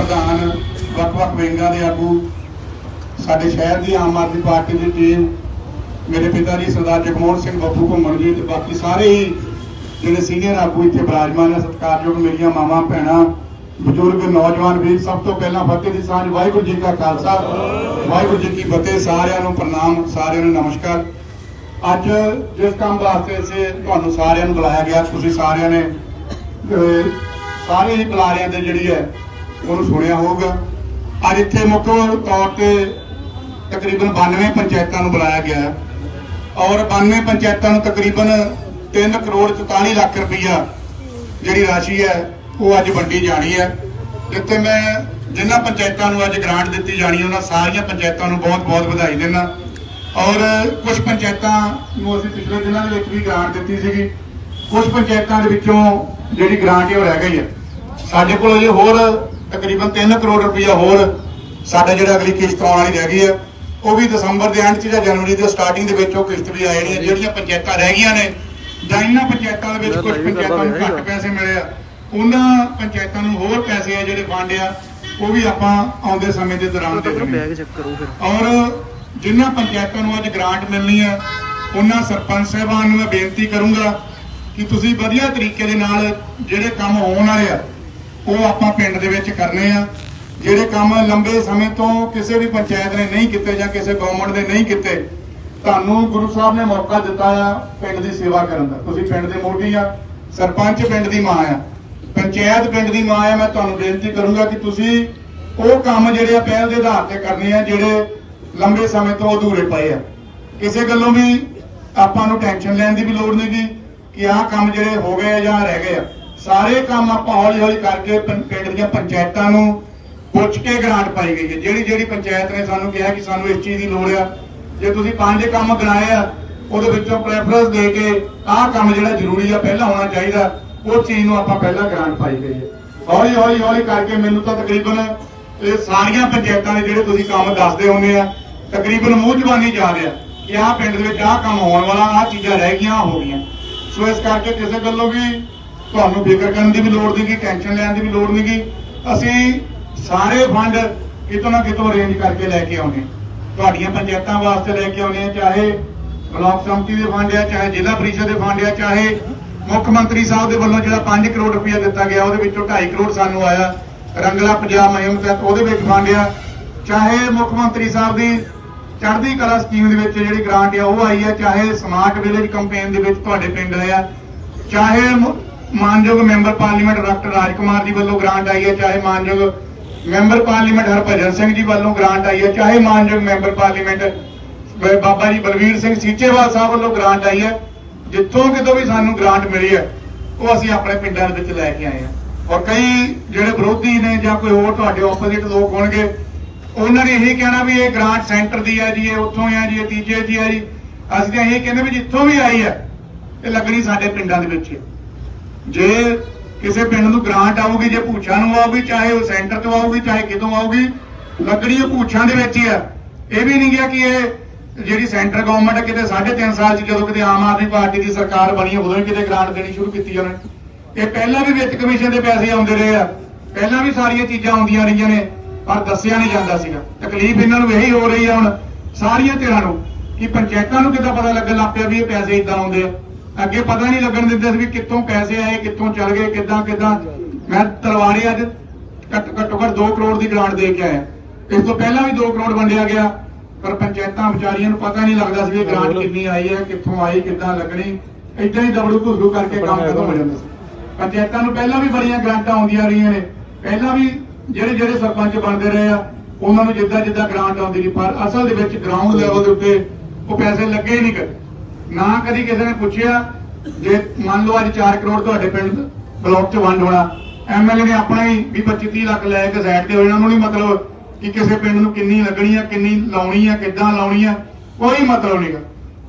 ਪ੍ਰਧਾਨ ਵੱਖ-ਵੱਖ ਵਿੰਗਾਂ ਦੇ ਆਗੂ, ਸਾਡੇ ਸ਼ਹਿਰ ਦੀ ਆਮ ਆਦਮੀ ਪਾਰਟੀ ਦੀ ਟੀਮ ਮੇਰੇ ਪਿਤਾ ਜੀ ਸਰਦਾਰ ਜਗਮੋਹਨ ਸਿੰਘ ਬੱਬੂ ਘੁੰਮਣ ਜੀ ਤੇ ਬਾਕੀ ਸਾਰੇ ਜਿਹੜੇ ਸੀਨੀਅਰ ਆਗੂ ਇੱਥੇ ਬਰਾਜਮਾਨ ਨੇ, ਸਤਿਕਾਰਯੋਗ ਮੇਰੀਆਂ ਮਾਵਾਂ, ਭੈਣਾਂ, ਬਜ਼ੁਰਗ, ਨੌਜਵਾਨ ਵੀਰ, ਸਭ ਤੋਂ ਪਹਿਲਾਂ ਫਤਿਹ ਦੀ ਸਾਂਝ, ਵਾਹਿਗੁਰੂ ਜੀ ਕਾ ਖਾਲਸਾ, ਵਾਹਿਗੁਰੂ ਜੀ ਕੀ ਫਤਿਹ, ਸਾਰਿਆਂ ਨੂੰ ਪ੍ਰਣਾਮ, ਸਾਰਿਆਂ ਨੂੰ ਨਮਸਕਾਰ। ਅੱਜ ਜਿਸ ਕੰਮ ਵਾਸਤੇ ਅਸੀਂ ਤੁਹਾਨੂੰ ਸਾਰਿਆਂ ਨੂੰ ਬੁਲਾਇਆ ਗਿਆ, ਤੁਸੀਂ ਸਾਰਿਆਂ ਨੇ ਸਾਰੇ ਹੀ ਬੁਲਾਰਿਆਂ ਦੇ ਜਿਹੜੀ ਹੈ ਉਹਨੂੰ ਸੁਣਿਆ ਹੋਊਗਾ। ਅੱਜ ਇੱਥੇ ਮੁੱਖ ਤੌਰ ਤੇ ਤਕਰੀਬਨ 92 ਪੰਚਾਇਤਾਂ ਨੂੰ ਬੁਲਾਇਆ ਗਿਆ ਔਰ 92 ਪੰਚਾਇਤਾਂ ਨੂੰ ਤਕਰੀਬਨ 3 ਕਰੋੜ 44 ਲੱਖ ਰੁਪਈਆ ਜਿਹੜੀ ਰਾਸ਼ੀ ਹੈ, ਉਹ ਅੱਜ ਵੰਡੀ ਜਾਣੀ ਹੈ। ਜਿੱਥੇ ਮੈਂ ਜਿਨ੍ਹਾਂ ਪੰਚਾਇਤਾਂ ਨੂੰ ਅੱਜ ਗ੍ਰਾਂਟ ਦਿੱਤੀ ਜਾਣੀ ਉਹਨਾਂ ਸਾਰੀਆਂ ਪੰਚਾਇਤਾਂ ਨੂੰ ਬਹੁਤ-ਬਹੁਤ ਵਧਾਈ ਦਿੰਦਾ। ਔਰ ਕੁਝ ਪੰਚਾਇਤਾਂ ਨੂੰ ਅਸੀਂ ਪਿਛਲੇ ਦਿਨਾਂ ਦੇ ਵਿੱਚ ਵੀ ਗ੍ਰਾਂਟ ਦਿੱਤੀ ਸੀਗੀ। ਕੁਝ ਪੰਚਾਇਤਾਂ ਦੇ ਵਿੱਚੋਂ ਜਿਹੜੀ ਗ੍ਰਾਂਟ ਹੈ, ਉਹ ਰਹਿ ਗਈ ਹੈ। ਸਾਡੇ ਕੋਲ ਅਜੇ ਹੋਰ ਤਕਰੀਬਨ 3 ਕਰੋੜ ਰੁਪਈਆ ਹੋਰ ਸਾਡਾ ਜਿਹੜਾ ਅਗਲੀ ਕਿਸ਼ਤ ਆਉਣ ਵਾਲੀ ਰਹਿ ਗਈ ਹੈ। ਉਹ ਵੀ ਦਸੰਬਰ ਦੇ ਐਂਡ 'ਚ ਜਾਂ ਜਨਵਰੀ ਦੇ ਸਟਾਰਟਿੰਗ ਦੇ ਵਿੱਚ ਉਹ ਕਿਸ਼ਤ ਵੀ ਆ ਜਾਣੀ ਹੈ। ਜਿਹੜੀਆਂ ਪੰਚਾਇਤਾਂ ਰਹਿ ਗਈਆਂ ਨੇ ਜਾਂ ਇਹਨਾਂ ਪੰਚਾਇਤਾਂ ਦੇ ਵਿੱਚ ਕੁਝ ਪੰਚਾਇਤਾਂ ਨੂੰ ਘੱਟ ਪੈਸੇ ਮਿਲੇ ਆ। ਉਹਨਾਂ ਪੰਚਾਇਤਾਂ ਨੂੰ ਹੋਰ ਪੈਸੇ ਆ ਜਿਹੜੇ ਫੰਡ ਆ ਉਹ ਵੀ ਆਪਾਂ ਆਉਂਦੇ ਸਮੇਂ ਦੇ ਦੌਰਾਨ ਦੇ ਫਿਰ ਔਰ ਜਿਨ੍ਹਾਂ ਪੰਚਾਇਤਾਂ ਨੂੰ ਅੱਜ ਗ੍ਰਾਂਟ ਮਿਲਣੀ ਹੈ ਉਹਨਾਂ ਸਰਪੰਚ ਸਾਹਿਬਾਨ ਨੂੰ ਮੈਂ ਬੇਨਤੀ ਕਰੂੰਗਾ ਕਿ ਤੁਸੀਂ ਵਧੀਆ ਤਰੀਕੇ ਦੇ ਨਾਲ ਜਿਹੜੇ ਕੰਮ ਹੋਣ ਵਾਲੇ ਆ ਉਹ ਆਪਾਂ ਪਿੰਡ ਦੇ ਵਿੱਚ ਕਰਨੇ ਆ। ਜਿਹੜੇ ਕੰਮ ਲੰਬੇ ਸਮੇਂ ਤੋਂ ਕਿਸੇ ਵੀ ਪੰਚਾਇਤ ਨੇ ਨਹੀਂ ਕੀਤੇ ਜਾਂ ਕਿਸੇ ਗਵਰਨਮੈਂਟ ਨੇ ਨਹੀਂ ਕੀਤੇ, ਤੁਹਾਨੂੰ ਗੁਰੂ ਸਾਹਿਬ ਨੇ ਮੌਕਾ ਦਿੱਤਾ ਆ ਪਿੰਡ ਦੀ ਸੇਵਾ ਕਰਨ ਦਾ। ਤੁਸੀਂ ਪਿੰਡ ਦੇ ਮੋਢੀ ਆ, ਸਰਪੰਚ ਪਿੰਡ ਦੀ ਮਾਂ ਆ। ਪੰਚਾਇਤ ਪਿੰਡ ਦੀ ਮਾਂ ਆ, ਮੈਂ ਤੁਹਾਨੂੰ ਬੇਨਤੀ ਕਰੂੰਗਾ ਕਿ ਤੁਸੀਂ ਉਹ ਕੰਮ ਜਿਹੜੇ ਆ ਪਹਿਲ ਦੇ ਆਧਾਰ ਤੇ ਕਰਨੇ ਆ, ਜਿਹੜੇ ਲੰਬੇ ਸਮੇਂ ਤੋਂ ਅਧੂਰੇ ਪਏ ਆ। ਕਿਸੇ ਗੱਲੋਂ ਵੀ ਆਪਾਂ ਨੂੰ ਟੈਨਸ਼ਨ ਲੈਣ ਦੀ ਵੀ ਲੋੜ ਨਹੀਂਗੀ ਕਿ ਆਹ ਕੰਮ ਜਿਹੜੇ ਹੋ ਗਏ ਆ ਜਾਂ ਰਹਿ ਗਏ ਆ। ਸਾਰੇ ਕੰਮ ਆਪਾਂ ਹੌਲੀ ਹੌਲੀ ਕਰਕੇ ਪਿੰਡ ਦੀਆਂ ਪੰਚਾਇਤਾਂ ਨੂੰ ਪੁੱਛ ਕੇ ਗ੍ਰਾਂਟ ਪਾਈ ਗਈ ਹੈ। ਜਿਹੜੀ ਜਿਹੜੀ ਪੰਚਾਇਤ ਨੇ ਸਾਨੂੰ ਕਿਹਾ ਕਿ ਸਾਨੂੰ ਇਸ ਚੀਜ਼ ਦੀ ਲੋੜ ਆ। ਜੇ ਤੁਸੀਂ ਪੰਜ ਕੰਮ ਗਣਾਏ ਆ, ਉਹਦੇ ਵਿੱਚੋਂ ਪ੍ਰੈਫਰੈਂਸ ਦੇ ਕੇ ਆਹ ਕੰਮ ਜਿਹੜਾ ਜ਼ਰੂਰੀ ਆ, ਪਹਿਲਾਂ ਹੋਣਾ ਚਾਹੀਦਾ, ਉਹ ਚੀਜ਼ ਨੂੰ ਆਪਾਂ ਪਹਿਲਾਂ ਗ੍ਰਾਂਟ ਪਾਈ ਗਈ ਹੈ। ਹੌਲੀ ਹੌਲੀ ਹੌਲੀ ਕਰਕੇ ਮੈਨੂੰ ਤਾਂ ਤਕਰੀਬਨ ਇਹ ਸਾਰੀਆਂ ਪੰਚਾਇਤਾਂ ਦੇ ਜਿਹੜੇ ਤੁਸੀਂ ਕੰਮ ਦੱਸਦੇ ਹੁੰਦੇ ਆ, ਤਕਰੀਬਨ ਮੂੰਹ ਜ਼ਬਾਨੀ ਜਾ ਰਿਹਾ ਕਿ ਆਹ ਪਿੰਡ ਦੇ ਵਿੱਚ ਆਹ ਕੰਮ ਹੋਣ ਵਾਲਾ, ਆਹ ਚੀਜ਼ਾਂ ਰਹਿ ਗਈਆਂ ਹੋ ਗਈਆਂ। ਸੋ ਇਸ ਕਰਕੇ ਕਿਸੇ ਗੱਲੋਂ ਵੀ ਤੁਹਾਨੂੰ ਫਿਕਰ ਕਰਨ ਦੀ ਵੀ ਲੋੜ ਨਹੀਂਗੀ ਟੈਨਸ਼ਨ ਲੈਣ ਦੀ ਵੀ ਲੋੜ ਨਹੀਂਗੀ ਅਸੀਂ ਸਾਰੇ ਫੰਡ ਕਿਤੋਂ ਨਾ ਕਿਤੋਂ ਅਰੇਂਜ ਕਰਕੇ ਲੈ ਕੇ ਆਉਣੇ ਤੁਹਾਡੀਆਂ ਪੰਚਾਇਤਾਂ ਵਾਸਤੇ ਲੈ ਕੇ ਆਉਣੇ ਚਾਹੇ ਬਲਾਕ ਸੰਮਤੀ ਦੇ ਫੰਡ ਆ, ਚਾਹੇ ਜ਼ਿਲ੍ਹਾ ਪਰਿਸ਼ਦ ਦੇ ਫੰਡ ਆ, ਚਾਹੇ ਮੁੱਖ ਮੰਤਰੀ ਸਾਹਿਬ ਦੇ ਵੱਲੋਂ ਜਿਹੜਾ 5 ਕਰੋੜ ਰੁਪਇਆ ਦਿੱਤਾ ਗਿਆ, ਉਹਦੇ ਵਿੱਚੋਂ 2.5 ਕਰੋੜ ਸਾਨੂੰ ਆਇਆ। ਰੰਗਲਾ ਪੰਜਾਬ ਮੁਹਿੰਮ ਤਹਿਤ ਉਹਦੇ ਵਿੱਚ ਫੰਡ ਆ। ਚਾਹੇ ਮੁੱਖ ਮੰਤਰੀ ਸਾਹਿਬ ਦੀ ਚੜ੍ਹਦੀ ਕਲਾ ਸਕੀਮ ਦੇ ਵਿੱਚ ਜਿਹੜੀ ਗ੍ਰਾਂਟ ਆ, ਉਹ ਆਈ ਆ। ਚਾਹੇ ਸਮਾਰਟ ਵਿਲੇਜ ਕੰਪੇਨ ਦੇ ਵਿੱਚ ਤੁਹਾਡੇ ਪਿੰਡ ਆ ਚਾਹੇ ਮਾਨਯੋਗ ਮੈਂਬਰ ਪਾਰਲੀਮੈਂਟ ਡਾਕਟਰ ਰਾਜਕੁਮਾਰ ਜੀ ਵੱਲੋਂ ਗ੍ਰਾਂਟ ਆਈ ਹੈ, ਚਾਹੇ ਮਾਨਯੋਗ ਮੈਂਬਰ ਪਾਰਲੀਮੈਂਟ ਹਰਭਜਨ ਸਿੰਘ ਜੀ ਵੱਲੋਂ ਗ੍ਰਾਂਟ ਆਈ ਹੈ, ਚਾਹੇ ਮਾਨਯੋਗ ਮੈਂਬਰ ਪਾਰਲੀਮੈਂਟ ਬਾਬਾ ਜੀ ਬਲਵੀਰ ਸਿੰਘ ਸੀਚੇਵਾਲ ਸਾਹਿਬ ਵੱਲੋਂ ਗ੍ਰਾਂਟ ਆਈ ਹੈ, ਜਿੱਥੋਂ ਕਿਤੋਂ ਵੀ ਸਾਨੂੰ ਗ੍ਰਾਂਟ ਮਿਲੀ ਹੈ, ਉਹ ਅਸੀਂ ਆਪਣੇ ਪਿੰਡਾਂ ਦੇ ਵਿੱਚ ਲੈ ਕੇ ਆਏ ਹਾਂ। ਔਰ ਕਈ ਜਿਹੜੇ ਵਿਰੋਧੀ ਨੇ ਜਾਂ ਕੋਈ ਹੋਰ ਤੁਹਾਡੇ ਆਪੋਜ਼ਿਟ ਲੋਕ ਹੋਣਗੇ, ਉਹਨਾਂ ਨੇ ਇਹੀ ਕਹਿਣਾ ਵੀ ਇਹ ਗ੍ਰਾਂਟ ਸੈਂਟਰ ਦੀ ਹੈ ਜੀ, ਇਹ ਉੱਥੋਂ ਆ ਜੀ, ਇਹ ਤੀਜੇ ਦੀ ਹੈ ਜੀ। ਅਸੀਂ ਤਾਂ ਇਹ ਕਹਿੰਦੇ ਵੀ ਜਿੱਥੋਂ ਵੀ ਆਈ ਹੈ, ਇਹ ਲੱਗਣੀ ਸਾਡੇ ਪਿੰਡਾਂ ਦੇ ਵਿੱਚ ਹੈ। ਜੇ ਕਿਸੇ ਪਿੰਡ ਨੂੰ ਗ੍ਰਾਂਟ ਆਊਗੀ, ਜੇ ਭੂਛਾਂ ਨੂੰ ਆਊਗੀ, ਚਾਹੇ ਉਹ ਸੈਂਟਰ ਤੋਂ ਆਊਗੀ, ਚਾਹੇ ਕਿਤੋਂ ਆਊਗੀ ਲੱਗਣੀ ਉਹ ਭੂਛਾਂ ਦੇ ਵਿੱਚ ਹੀ ਆ। ਇਹ ਵੀ ਨਹੀਂ ਗਿਆ ਕਿ ਇਹ ਜਿਹੜੀ ਸੈਂਟਰ ਗਵਰਨਮੈਂਟ ਕਿਤੇ 3.5 ਸਾਲ ਚ ਜਦੋਂ ਕਿਤੇ ਆਮ ਆਦਮੀ ਪਾਰਟੀ ਦੀ ਸਰਕਾਰ ਬਣੀ ਉਦੋਂ ਹੀ ਕਿਤੇ ਗ੍ਰਾਂਟ ਦੇਣੀ ਸ਼ੁਰੂ ਕੀਤੀ ਉਹਨੇ। ਇਹ ਪਹਿਲਾਂ ਵੀ ਵਿੱਚ ਕਮਿਸ਼ਨ ਦੇ ਪੈਸੇ ਆਉਂਦੇ ਰਹੇ ਆ। ਪਹਿਲਾਂ ਵੀ ਸਾਰੀਆਂ ਚੀਜ਼ਾਂ ਆਉਂਦੀਆਂ ਰਹੀਆਂ ਨੇ, ਪਰ ਦੱਸਿਆ ਨਹੀਂ ਜਾਂਦਾ ਸੀਗਾ। ਤਕਲੀਫ ਇਹਨਾਂ ਨੂੰ ਇਹੀ ਹੋ ਰਹੀ ਆ ਹੁਣ, ਸਾਰੀਆਂ ਧਿਰਾਂ ਨੂੰ, ਕਿ ਪੰਚਾਇਤਾਂ ਨੂੰ ਕਿੱਦਾਂ ਪਤਾ ਲੱਗਣ ਲੱਗ ਪਿਆ ਵੀ ਇਹ ਪੈਸੇ ਇਦਾਂ ਆਉਂਦੇ ਆ। ਅੱਗੇ ਪਤਾ ਨਹੀਂ ਲੱਗਣ ਦਿੰਦੇ ਸੀ ਵੀ ਕਿੱਥੋਂ ਪੈਸੇ ਆਏ ਕਿੱਥੋਂ ਚਲ ਗਏ ਕਿੱਦਾਂ ਕਿੱਦਾਂ। ਮੈਂ ਤਲਵਾਰੀ ਅੱਜ ਘੱਟ ਘੱਟੋ ਘੱਟ 2 ਕਰੋੜ ਦੀ ਗ੍ਰਾਂਟ ਦੇ ਕੇ ਆਇਆ। ਇਸ ਤੋਂ ਪਹਿਲਾਂ ਵੀ 2 ਕਰੋੜ ਵੰਡਿਆ ਗਿਆ ਪਰ ਪੰਚਾਇਤਾਂ ਵਿਚਾਰੀਆਂ ਨੂੰ ਪਤਾ ਨਹੀਂ ਲੱਗਦਾ ਸੀ ਵੀ ਗ੍ਰਾਂਟ ਕਿੰਨੀ ਆਈ ਹੈ ਕਿੱਥੋਂ ਆਈ ਕਿੱਦਾਂ ਲੱਗਣੀ। ਇਦਾਂ ਹੀ ਦਬੜੂ ਘੁਸੜੂ ਕਰਕੇ ਕੰਮ ਖਤਮ ਹੋ ਜਾਂਦਾ ਸੀ। ਪੰਚਾਇਤਾਂ ਨੂੰ ਪਹਿਲਾਂ ਵੀ ਬੜੀਆਂ ਗ੍ਰਾਂਟਾਂ ਆਉਂਦੀਆਂ ਰਹੀਆਂ ਨੇ। ਪਹਿਲਾਂ ਵੀ ਜਿਹੜੇ ਜਿਹੜੇ ਸਰਪੰਚ ਬਣਦੇ ਰਹੇ ਆ ਉਹਨਾਂ ਨੂੰ ਜਿੱਦਾਂ ਜਿੱਦਾਂ ਗ੍ਰਾਂਟ ਆਉਂਦੀ ਰਹੀ ਪਰ ਅਸਲ ਦੇ ਵਿੱਚ ਗਰਾਊਂਡ ਲੈਵਲ ਦੇ ਉੱਤੇ ਉਹ ਪੈਸੇ ਲੱਗੇ ਹੀ ਨਹੀਂ ਕਦੇ। ਨਾ ਕਦੀ ਕਿਸੇ ਨੇ ਪੁੱਛਿਆ ਜੇ ਮੰਨ ਲਓ ਅੱਜ 4 ਕਰੋੜ ਤੁਹਾਡੇ ਪਿੰਡ ਬਲਾਕ 'ਚ ਵੰਡ ਹੋਣਾ ਐਮਐਲਏ ਨੇ ਆਪਣਾ ਹੀ 20 25 ਲੱਖ ਲੈ ਕੇ ਸਾਈਡ ਤੇ ਹੋ ਜਾਣਾ, ਉਹਨੂੰ ਨਹੀਂ ਮਤਲਬ ਕਿ ਕਿਸੇ ਪਿੰਡ ਨੂੰ ਕਿੰਨੀ ਲੱਗਣੀ ਆ, ਕਿੰਨੀ ਲਾਉਣੀ ਆ, ਕਿੱਦਾਂ ਲਾਉਣੀ ਆ, ਕੋਈ ਮਤਲਬ ਨਹੀਂਗਾ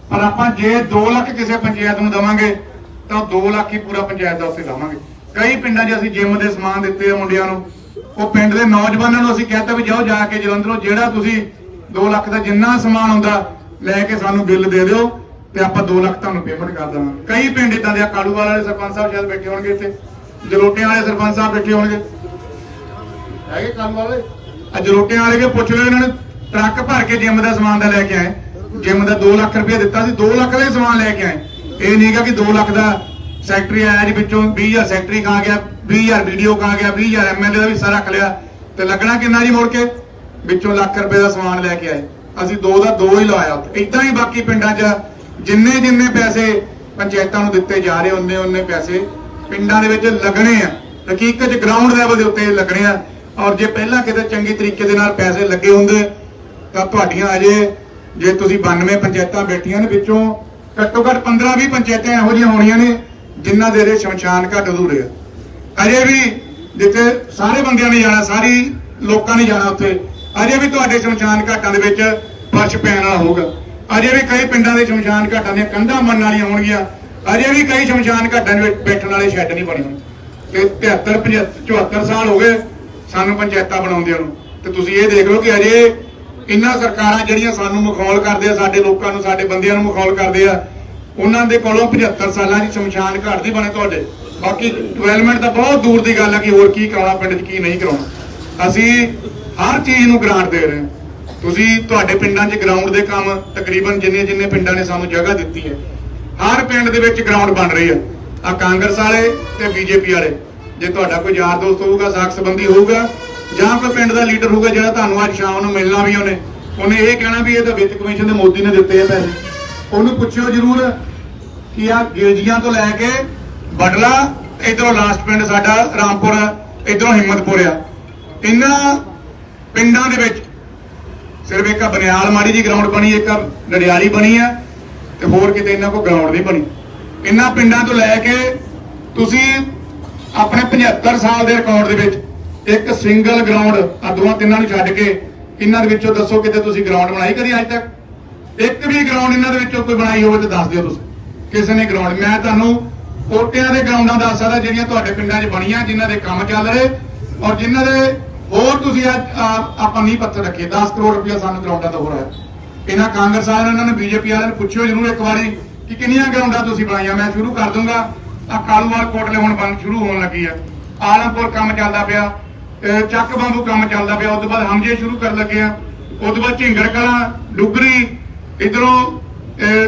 ਪਰ ਆਪਾਂ ਜੇ 2 ਲੱਖ ਕਿਸੇ ਪੰਚਾਇਤ ਨੂੰ ਦਵਾਂਗੇ, ਤਾਂ 2 ਲੱਖ ਹੀ ਪੂਰਾ ਪੰਚਾਇਤ ਦਾ ਉੱਤੇ ਲਾਵਾਂਗੇ ਕਈ ਪਿੰਡਾਂ 'ਚ ਅਸੀਂ ਜਿਮ ਦੇ ਸਮਾਨ ਦਿੱਤੇ ਆ ਮੁੰਡਿਆਂ ਨੂੰ। ਉਹ ਪਿੰਡ ਦੇ ਨੌਜਵਾਨਾਂ ਨੂੰ ਅਸੀਂ ਕਹਤਾ ਵੀ ਜਾਓ ਜਾ ਕੇ ਜਲੰਧਰੋਂ, ਜਿਹੜਾ ਤੁਸੀਂ 2 ਲੱਖ ਦਾ ਜਿੰਨਾ ਸਮਾਨ ਹੁੰਦਾ ਲੈ ਕੇ ਸਾਨੂੰ ਬਿੱਲ ਦੇ ਦਿਓ। ਤੇ ਆਪਾਂ 2 ਲੱਖ ਤੁਹਾਨੂੰ ਪੇਮੈਂਟ ਕਰ ਦੇਵਾਂਗੇ। ਕਈ ਪਿੰਡ ਇਦਾਂ ਦੇ ਆ ਕਾਲੂਵਾਲ ਵਾਲੇ ਸਰਪੰਚ ਸਾਹਿਬ ਸ਼ਾਇਦ ਬੈਠੇ ਹੋਣਗੇ ਇੱਥੇ ਜਲੋਟਿਆਂ ਵਾਲੇ ਸਰਪੰਚ ਸਾਹਿਬ ਬੈਠੇ ਹੋਣਗੇ। ਹੈਗੇ ਕੰਮ ਵਾਲੇ? ਅੱਜ ਰੋਟੀਆਂ ਵਾਲੇ ਕੇ ਪੁੱਛ ਲਿਓ ਇਹਨਾਂ ਨੇ ਟਰੱਕ ਭਰ ਕੇ ਜਿਮ ਦਾ ਸਮਾਨ ਦਾ ਲੈ ਕੇ ਆਏ। ਜਿਮ ਦਾ 2 ਲੱਖ ਰੁਪਏ ਦਿੱਤਾ ਸੀ 2 ਲੱਖ ਦਾ ਹੀ ਸਮਾਨ ਲੈ ਕੇ ਆਏ। ਇਹ ਨਹੀਂਗਾ ਕਿ 2 ਲੱਖ ਦਾ ਸੈਕਟਰੀ ਆਇਆ ਜੀ ਵਿੱਚੋਂ 20000 ਸੈਕਟਰੀ ਕਾ ਗਿਆ 20000 ਵੀਡੀਓ ਕਾ ਗਿਆ 20000 ਐਮਐਲਏ ਦਾ ਵੀ ਸਾਰਾ ਰੱਖ ਲਿਆ ਤੇ ਲੱਗਣਾ ਕਿੰਨਾ ਜੀ ਮੁੜ ਕੇ? ਵਿੱਚੋਂ ਲੱਖ ਰੁਪਏ ਦਾ ਸਮਾਨ ਲੈ ਕੇ ਆਏ। ਅਸੀਂ ਦੋ ਦਾ ਦੋ ਹੀ ਲਵਾਇਆ ਉੱਥੇ। ਇਦਾਂ ਹੀ ਬਾਕੀ ਪਿੰਡਾਂ 'ਚ ਜਿੰਨੇ ਜਿੰਨੇ ਪੈਸੇ ਪੰਚਾਇਤਾਂ ਨੂੰ ਦਿੱਤੇ ਜਾ ਰਹੇ ਉਹਨੇ ਉਹਨੇ ਪੈਸੇ ਪਿੰਡਾਂ ਦੇ ਵਿੱਚ ਲੱਗਣੇ ਆ। ਹਕੀਕਤ 'ਚ ਗਰਾਊਂਡ ਲੈਵਲ ਦੇ ਉੱਤੇ ਲੱਗਣੇ ਆ। ਔਰ ਜੇ ਪਹਿਲਾਂ ਕਿਤੇ ਚੰਗੀ ਤਰੀਕੇ ਦੇ ਨਾਲ ਪੈਸੇ ਲੱਗੇ ਹੁੰਦੇ, ਤਾਂ ਤੁਹਾਡੀਆਂ ਅਜੇ ਜੇ ਤੁਸੀਂ 92 ਪੰਚਾਇਤਾਂ ਬੈਠੀਆਂ ਨੇ ਵਿੱਚੋਂ, ਘੱਟੋ ਘੱਟ 15 20 ਪੰਚਾਇਤਾਂ ਇਹੋ ਜਿਹੀਆਂ ਹੋਣੀਆਂ ਨੇ, ਜਿਨ੍ਹਾਂ ਦੇ ਰੇ ਸ਼ਮਸ਼ਾਨ ਘਾਟ ਅਧੂਰੇ ਆ। ਅਜੇ ਵੀ ਜਿੱਥੇ ਸਾਰੇ ਬੰਦਿਆਂ ਨੇ ਜਾਣਾ, ਸਾਰੀ ਲੋਕਾਂ ਨੇ ਜਾਣਾ ਉੱਥੇ, ਅਜੇ ਵੀ ਤੁਹਾਡੇ ਸ਼ਮਸ਼ਾਨ ਘਾਟਾਂ ਦੇ ਵਿੱਚ ਫਰਸ਼ ਪੈਣ ਵਾਲਾ ਹੋਊਗਾ। ਅਜੇ ਵੀ ਕਈ ਪਿੰਡਾਂ ਦੇ ਸ਼ਮਸ਼ਾਨ ਘਾਟਾਂ ਦੀਆਂ ਕੰਧਾਂ ਬਣਨ ਵਾਲੀਆਂ ਹੋਣਗੀਆਂ। ਅਜੇ ਵੀ ਕਈ ਸ਼ਮਸ਼ਾਨ ਘਾਟਾਂ ਦੇ ਵਿੱਚ ਬੈਠਣ ਵਾਲੇ ਸ਼ੈੱਡ ਨਹੀਂ ਬਣੇ ਤੇ 73 74 ਸਾਲ ਹੋ ਗਏ ਸਾਨੂੰ ਪੰਚਾਇਤਾਂ ਬਣਾਉਂਦਿਆਂ ਨੂੰ। ਤੇ ਤੁਸੀਂ ਇਹ ਦੇਖ ਲਓ ਕਿ ਅਜੇ ਇਹਨਾਂ ਸਰਕਾਰਾਂ ਜਿਹੜੀਆਂ ਸਾਨੂੰ ਮਖੌਲ ਕਰਦੇ ਆ, ਸਾਡੇ ਲੋਕਾਂ ਨੂੰ, ਸਾਡੇ ਬੰਦਿਆਂ ਨੂੰ ਮਖੌਲ ਕਰਦੇ ਆ, ਉਹਨਾਂ ਦੇ ਕੋਲੋਂ 75 ਸਾਲਾਂ ਦੀ ਸ਼ਮਸ਼ਾਨ ਘਾਟ ਨਹੀਂ ਬਣੇ ਤੁਹਾਡੇ। ਬਾਕੀ ਡਿਵੈਲਪਮੈਂਟ ਤਾਂ ਬਹੁਤ ਦੂਰ ਦੀ ਗੱਲ ਹੈ ਕਿ ਹੋਰ ਕੀ ਕਰਾਉਣਾ, ਪਿੰਡ 'ਚ ਕੀ ਨਹੀਂ ਕਰਾਉਣਾ। ਅਸੀਂ ਹਰ ਚੀਜ਼ ਨੂੰ ਗ੍ਰਾਂਟ ਦੇ ਰਹੇ ਹਾਂ। ਤੁਸੀਂ ਤੁਹਾਡੇ ਪਿੰਡਾਂ 'ਚ ਗਰਾਊਂਡ ਦੇ ਕੰਮ ਤਕਰੀਬਨ ਜਿੰਨੇ ਜਿੰਨੇ ਪਿੰਡਾਂ ਨੇ ਸਾਨੂੰ ਜਗ੍ਹਾ ਦਿੱਤੀ ਹੈ, ਹਰ ਪਿੰਡ ਦੇ ਵਿੱਚ ਗਰਾਊਂਡ ਬਣ ਰਹੀ ਆ ਆ ਕਾਂਗਰਸ ਵਾਲੇ ਤੇ ਬੀਜੇਪੀ ਵਾਲੇ, ਜੇ ਤੁਹਾਡਾ ਕੋਈ ਯਾਰ ਦੋਸਤ ਹੋਊਗਾ, ਸਾਖ ਸੰਬੰਧੀ ਹੋਊਗਾ, ਜਾਂ ਕੋਈ ਪਿੰਡ ਦਾ ਲੀਡਰ ਹੋਊਗਾ ਜਿਹੜਾ ਤੁਹਾਨੂੰ ਅੱਜ ਸ਼ਾਮ ਨੂੰ ਮਿਲਣਾ ਵੀ ਉਹਨੇ ਉਹਨੇ ਇਹ ਕਹਿਣਾ ਵੀ ਇਹ ਤਾਂ ਵਿੱਤ ਕਮਿਸ਼ਨ ਦੇ ਮੋਦੀ ਨੇ ਦਿੱਤੇ ਆ ਪੈਸੇ। ਉਹਨੂੰ ਪੁੱਛਿਓ ਜ਼ਰੂਰ ਕਿ ਆ ਗਿਲਜੀਆਂ ਤੋਂ ਲੈ ਕੇ ਬਡਲਾ, ਇਧਰੋਂ ਲਾਸਟ ਪਿੰਡ ਸਾਡਾ ਰਾਮਪੁਰ ਇਧਰੋਂ ਹਿੰਮਤਪੁਰ ਆ। ਇਹਨਾਂ ਪਿੰਡਾਂ ਦੇ ਵਿੱਚ ਸਿਰਫ ਇੱਕ ਬਨਿਆਲ ਮਾੜੀ ਜੀ ਗਰਾਊਂਡ ਬਣੀ, ਇੱਕ ਆਹ ਬਣੀ ਆ, ਤੇ ਹੋਰ ਕਿਤੇ ਇਹਨਾਂ ਕੋਲ ਗਰਾਊਂਡ ਨਹੀਂ ਬਣੀ। ਇਹਨਾਂ ਪਿੰਡਾਂ ਤੋਂ ਲੈ ਕੇ ਤੁਸੀਂ ਆਪਣੇ 75 ਸਾਲ ਦੇ ਰਿਕਾਰਡ ਦੇ ਵਿੱਚ ਇੱਕ ਸਿੰਗਲ ਗਰਾਊਂਡ ਆ ਦੋਵਾਂ ਤਿੰਨਾਂ ਨੂੰ ਛੱਡ ਕੇ ਇਹਨਾਂ ਦੇ ਵਿੱਚੋਂ ਦੱਸੋ ਕਿਤੇ ਤੁਸੀਂ ਗਰਾਊਂਡ ਬਣਾਈ ਕਦੀ ਅੱਜ ਤੱਕ? ਇੱਕ ਵੀ ਗਰਾਊਂਡ ਇਹਨਾਂ ਦੇ ਵਿੱਚੋਂ ਕੋਈ ਬਣਾਈ ਹੋਵੇ ਤਾਂ ਦੱਸ ਦਿਓ ਤੁਸੀਂ, ਕਿਸੇ ਨੇ ਗਰਾਊਂਡ ਮੈਂ ਤੁਹਾਨੂੰ ਕੋਟਿਆਂ ਦੇ ਗਰਾਊਂਡਾਂ ਦੱਸ ਸਕਦਾ ਜਿਹੜੀਆਂ ਤੁਹਾਡੇ ਪਿੰਡਾਂ 'ਚ ਬਣੀਆਂ, ਜਿਨ੍ਹਾਂ ਦੇ ਕੰਮ ਚੱਲ ਰਹੇ ਔਰ ਜਿਨ੍ਹਾਂ ਦੇ ਹੋਰ ਤੁਸੀਂ ਅੱਜ ਆਪਾਂ ਨਹੀਂ ਪੱਥਰ ਰੱਖੇ 10 ਕਰੋੜ ਰੁਪਇਆ ਸਾਨੂੰ ਗਰਾਊਂਡਾਂ ਦਾ ਹੋ। ਰਿਹਾ ਇਹਨਾਂ ਕਾਂਗਰਸ ਵਾਲਿਆਂ ਇਹਨਾਂ ਨੇ ਬੀਜੇਪੀ ਵਾਲਿਆਂ ਨੂੰ ਪੁੱਛਿਓ ਜ਼ਰੂਰ ਇੱਕ ਵਾਰੀ ਕਿ ਕਿੰਨੀਆਂ ਗਰਾਊਂਡਾਂ ਤੁਸੀਂ ਬਣਾਈਆਂ। ਮੈਂ ਸ਼ੁਰੂ ਕਰ ਦੂੰਗਾ ਆ ਕਾਲੂਵਾਲ ਕੋਟਲੇ ਹੁਣ ਬਣ, ਸ਼ੁਰੂ ਹੋਣ ਲੱਗੀ ਆ ਆਲਮਪੁਰ ਕੰਮ ਚੱਲਦਾ ਪਿਆ ਚੱਕ ਬੰਬੂ ਕੰਮ ਚੱਲਦਾ ਪਿਆ। ਉਸ ਤੋਂ ਬਾਅਦ ਹਮਜੇ ਸ਼ੁਰੂ ਕਰਨ ਲੱਗੇ ਆ। ਉਸ ਤੋਂ ਬਾਅਦ ਝਿੰਗੜ ਕਲਾਂ, ਡੁਗਰੀ, ਇਧਰੋਂ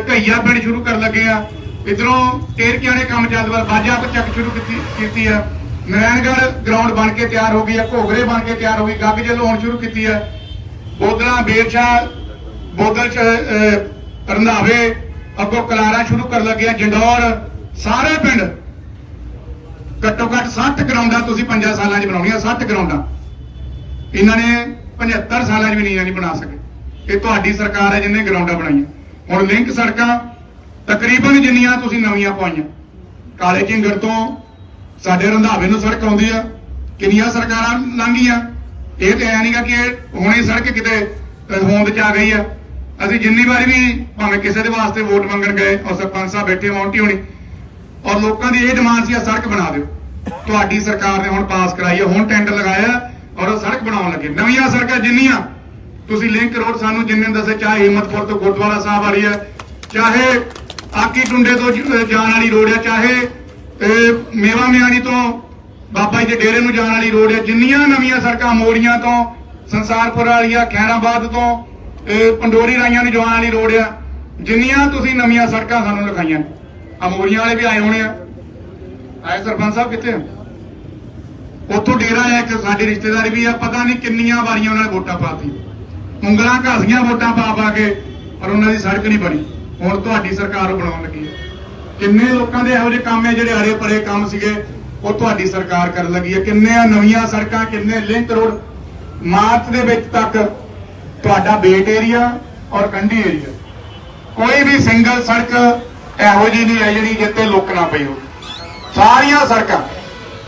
ਘਈਆ ਪਿੰਡ ਸ਼ੁਰੂ ਕਰਨ ਲੱਗੇ ਆ। ਇਧਰੋਂ, ਟੇਰਕਿਆਂ ਦੇ ਕੰਮ ਚੱਲਦਾ ਪਿਆ। ਬਾਜਾ ਪਰ ਚੱਕ ਸ਼ੁਰੂ ਕੀਤੀ ਕੀਤੀ ਆ। ਨਰੈਣਗੜ੍ਹ ਗਰਾਊਂਡ ਬਣ ਕੇ ਤਿਆਰ ਹੋ ਗਈ ਹੈ, ਘੋਗਰੇ ਬਣ ਕੇ ਤਿਆਰ ਹੋ ਗਈ, ਗੱਗ ਜੱਲੋ ਹੁਣ ਸ਼ੁਰੂ ਕੀਤੀ ਹੈ। ਬੋਦਲਾ ਬੇਰਸ਼ਾ ਬੋਦਲ ਚ ਰੰਧਾਵੇ, ਅੱਗੋਂ ਕਲਾਰਾ ਸ਼ੁਰੂ ਕਰਨ ਲੱਗਿਆ ਆ, ਜੰਡੌਰ, ਸਾਰੇ ਪਿੰਡ। ਘੱਟੋ ਘੱਟ 60 ਗਰਾਊਂਡਾਂ ਤੁਸੀਂ 5 ਸਾਲਾਂ 'ਚ ਬਣਾਉਣੀਆਂ 60 ਗਰਾਊਂਡਾਂ ਇਹਨਾਂ ਨੇ 75 ਸਾਲਾਂ 'ਚ ਵੀ ਨਹੀਂ ਨਹੀਂ ਬਣਾ ਸਕੇ। ਇਹ ਤੁਹਾਡੀ ਸਰਕਾਰ ਹੈ ਜਿਹਨੇ ਗਰਾਊਂਡਾਂ ਬਣਾਈਆਂ। ਹੁਣ ਲਿੰਕ ਸੜਕਾਂ, ਤਕਰੀਬਨ ਜਿੰਨੀਆਂ ਤੁਸੀਂ ਨਵੀਆਂ ਪਾਈਆਂ, ਕਾਲੇ ਝਿੰਗੜ ਤੋਂ ਸਾਡੇ ਰੰਧਾਵੇ ਨੂੰ ਸੜਕ ਆਉਂਦੀ ਆ, ਕਿੰਨੀਆਂ ਸਰਕਾਰਾਂ ਲੰਘੀਆਂ? ਇਹ ਤੇ ਐ ਨਹੀਂਗਾ ਕਿ ਹੁਣੇ ਸੜਕ ਕਿਤੇ ਹੋਂਦ ਚ ਆ ਗਈ ਆ। ਅਸੀਂ ਜਿੰਨੀ ਵਾਰੀ ਵੀ ਭਾਵੇਂ ਕਿਸੇ ਦੇ ਵਾਸਤੇ ਵੋਟ ਮੰਗਣ ਗਏ, ਔਰ ਸਰਪੰਚ ਸਾਹਿਬ ਬੈਠੇ ਮੌਂਟੀ ਹੋਣੀ, ਔਰ ਲੋਕਾਂ ਦੀ ਇਹ ਡਿਮਾਂਡ ਸੀ ਆ ਸੜਕ ਬਣਾ ਦਿਓ। ਤੁਹਾਡੀ ਸਰਕਾਰ ਨੇ ਹੁਣ ਪਾਸ ਕਰਾਈ ਹੈ ਹੁਣ ਟੈਂਡਰ ਲਗਾਇਆ, ਔਰ ਉਹ ਸੜਕ ਬਣਾਉਣ ਲੱਗੇ। ਨਵੀਆਂ ਸੜਕਾਂ ਜਿੰਨੀਆਂ, ਤੁਸੀਂ ਲਿੰਕ ਰੋਡ ਸਾਨੂੰ ਜਿੰਨੇ ਦੱਸੇ, ਚਾਹੇ ਹਿੰਮਤਪੁਰ ਤੋਂ ਗੁਰਦੁਆਰਾ ਸਾਹਿਬ ਵਾਲੀ ਹੈ ਚਾਹੇ ਆਕੀ ਟੁੰਡੇ ਤੋਂ ਜਾਣ ਵਾਲੀ ਰੋਡ ਹੈ ਚਾਹੇ ਅਹ, ਮੇਵਾ ਮਿਆਣੀ ਤੋਂ ਬਾਬਾ ਜੀ ਦੇ ਡੇਰੇ ਨੂੰ ਜਾਣ ਵਾਲੀ ਰੋਡ ਹੈ। ਜਿੰਨੀਆਂ ਨਵੀਆਂ ਸੜਕਾਂ ਮੋੜੀਆਂ ਤੋਂ ਸੰਸਾਰਪੁਰ ਵਾਲੀਆ ਖੈਰਾਬਾਦ ਤੋਂ ਪੰਡੋਰੀ ਰਾਈਆਂ ਨੂੰ ਜਾਣ ਵਾਲੀ ਰੋਡ ਆ। ਜਿੰਨੀਆਂ ਤੁਸੀਂ ਨਵੀਆਂ ਸੜਕਾਂ ਸਾਨੂੰ ਲਿਖਾਈਆਂ ਅਮੋਰੀਆਂ ਵਾਲੇ ਵੀ ਆਏ ਹੋਣੇ ਆ। ਆਏ ਸਰਪੰਚ ਸਾਹਿਬ ਕਿੱਥੇ ਉੱਥੋਂ ਡੇਰਾ ਆ ਇੱਕ ਸਾਡੇ ਰਿਸ਼ਤੇਦਾਰ ਵੀ ਆ। ਪਤਾ ਨਹੀਂ ਕਿੰਨੀਆਂ ਵਾਰੀਆਂ ਉਹਨਾਂ ਨੇ ਵੋਟਾਂ ਪਾਤੀ ਉਂਗਲਾਂ ਘਾਸੀਆਂ ਵੋਟਾਂ ਪਾ ਪਾ ਕੇ ਪਰ ਉਹਨਾਂ ਦੀ ਸੜਕ ਨਹੀਂ ਬਣੀ। ਹੁਣ ਤੁਹਾਡੀ ਸਰਕਾਰ ਬਣਾਉਣ ਲੱਗੀ ਹੈ ਕਿੰਨੇ ਲੋਕਾਂ ਦੇ ਇਹੋ ਜਿਹੇ ਕੰਮ ਹੈ ਜਿਹੜੇ ਹਰੇ ਭਰੇ ਕੰਮ ਸੀਗੇ? ਉਹ ਤੁਹਾਡੀ ਸਰਕਾਰ ਕਰਨ ਲੱਗੀ ਹੈ। ਕਿੰਨੇ ਨਵੀਆਂ ਸੜਕਾਂ, ਕਿੰਨੇ ਲਿੰਕ ਰੋਡ ਮਾਰਚ ਦੇ ਵਿੱਚ ਤੱਕ ਤੁਹਾਡਾ ਬੇਟ ਏਰੀਆ ਔਰ ਕੰਢੀ ਏਰੀਆ ਕੋਈ ਵੀ ਸਿੰਗਲ ਸੜਕ ਇਹੋ ਜਿਹੀ ਨਹੀਂ ਹੈ ਜਿਹੜੀ ਜਿੱਤੇ ਲੁੱਕ ਨਾ ਪਈ ਹੋ ਸਾਰੀਆਂ ਸੜਕਾਂ,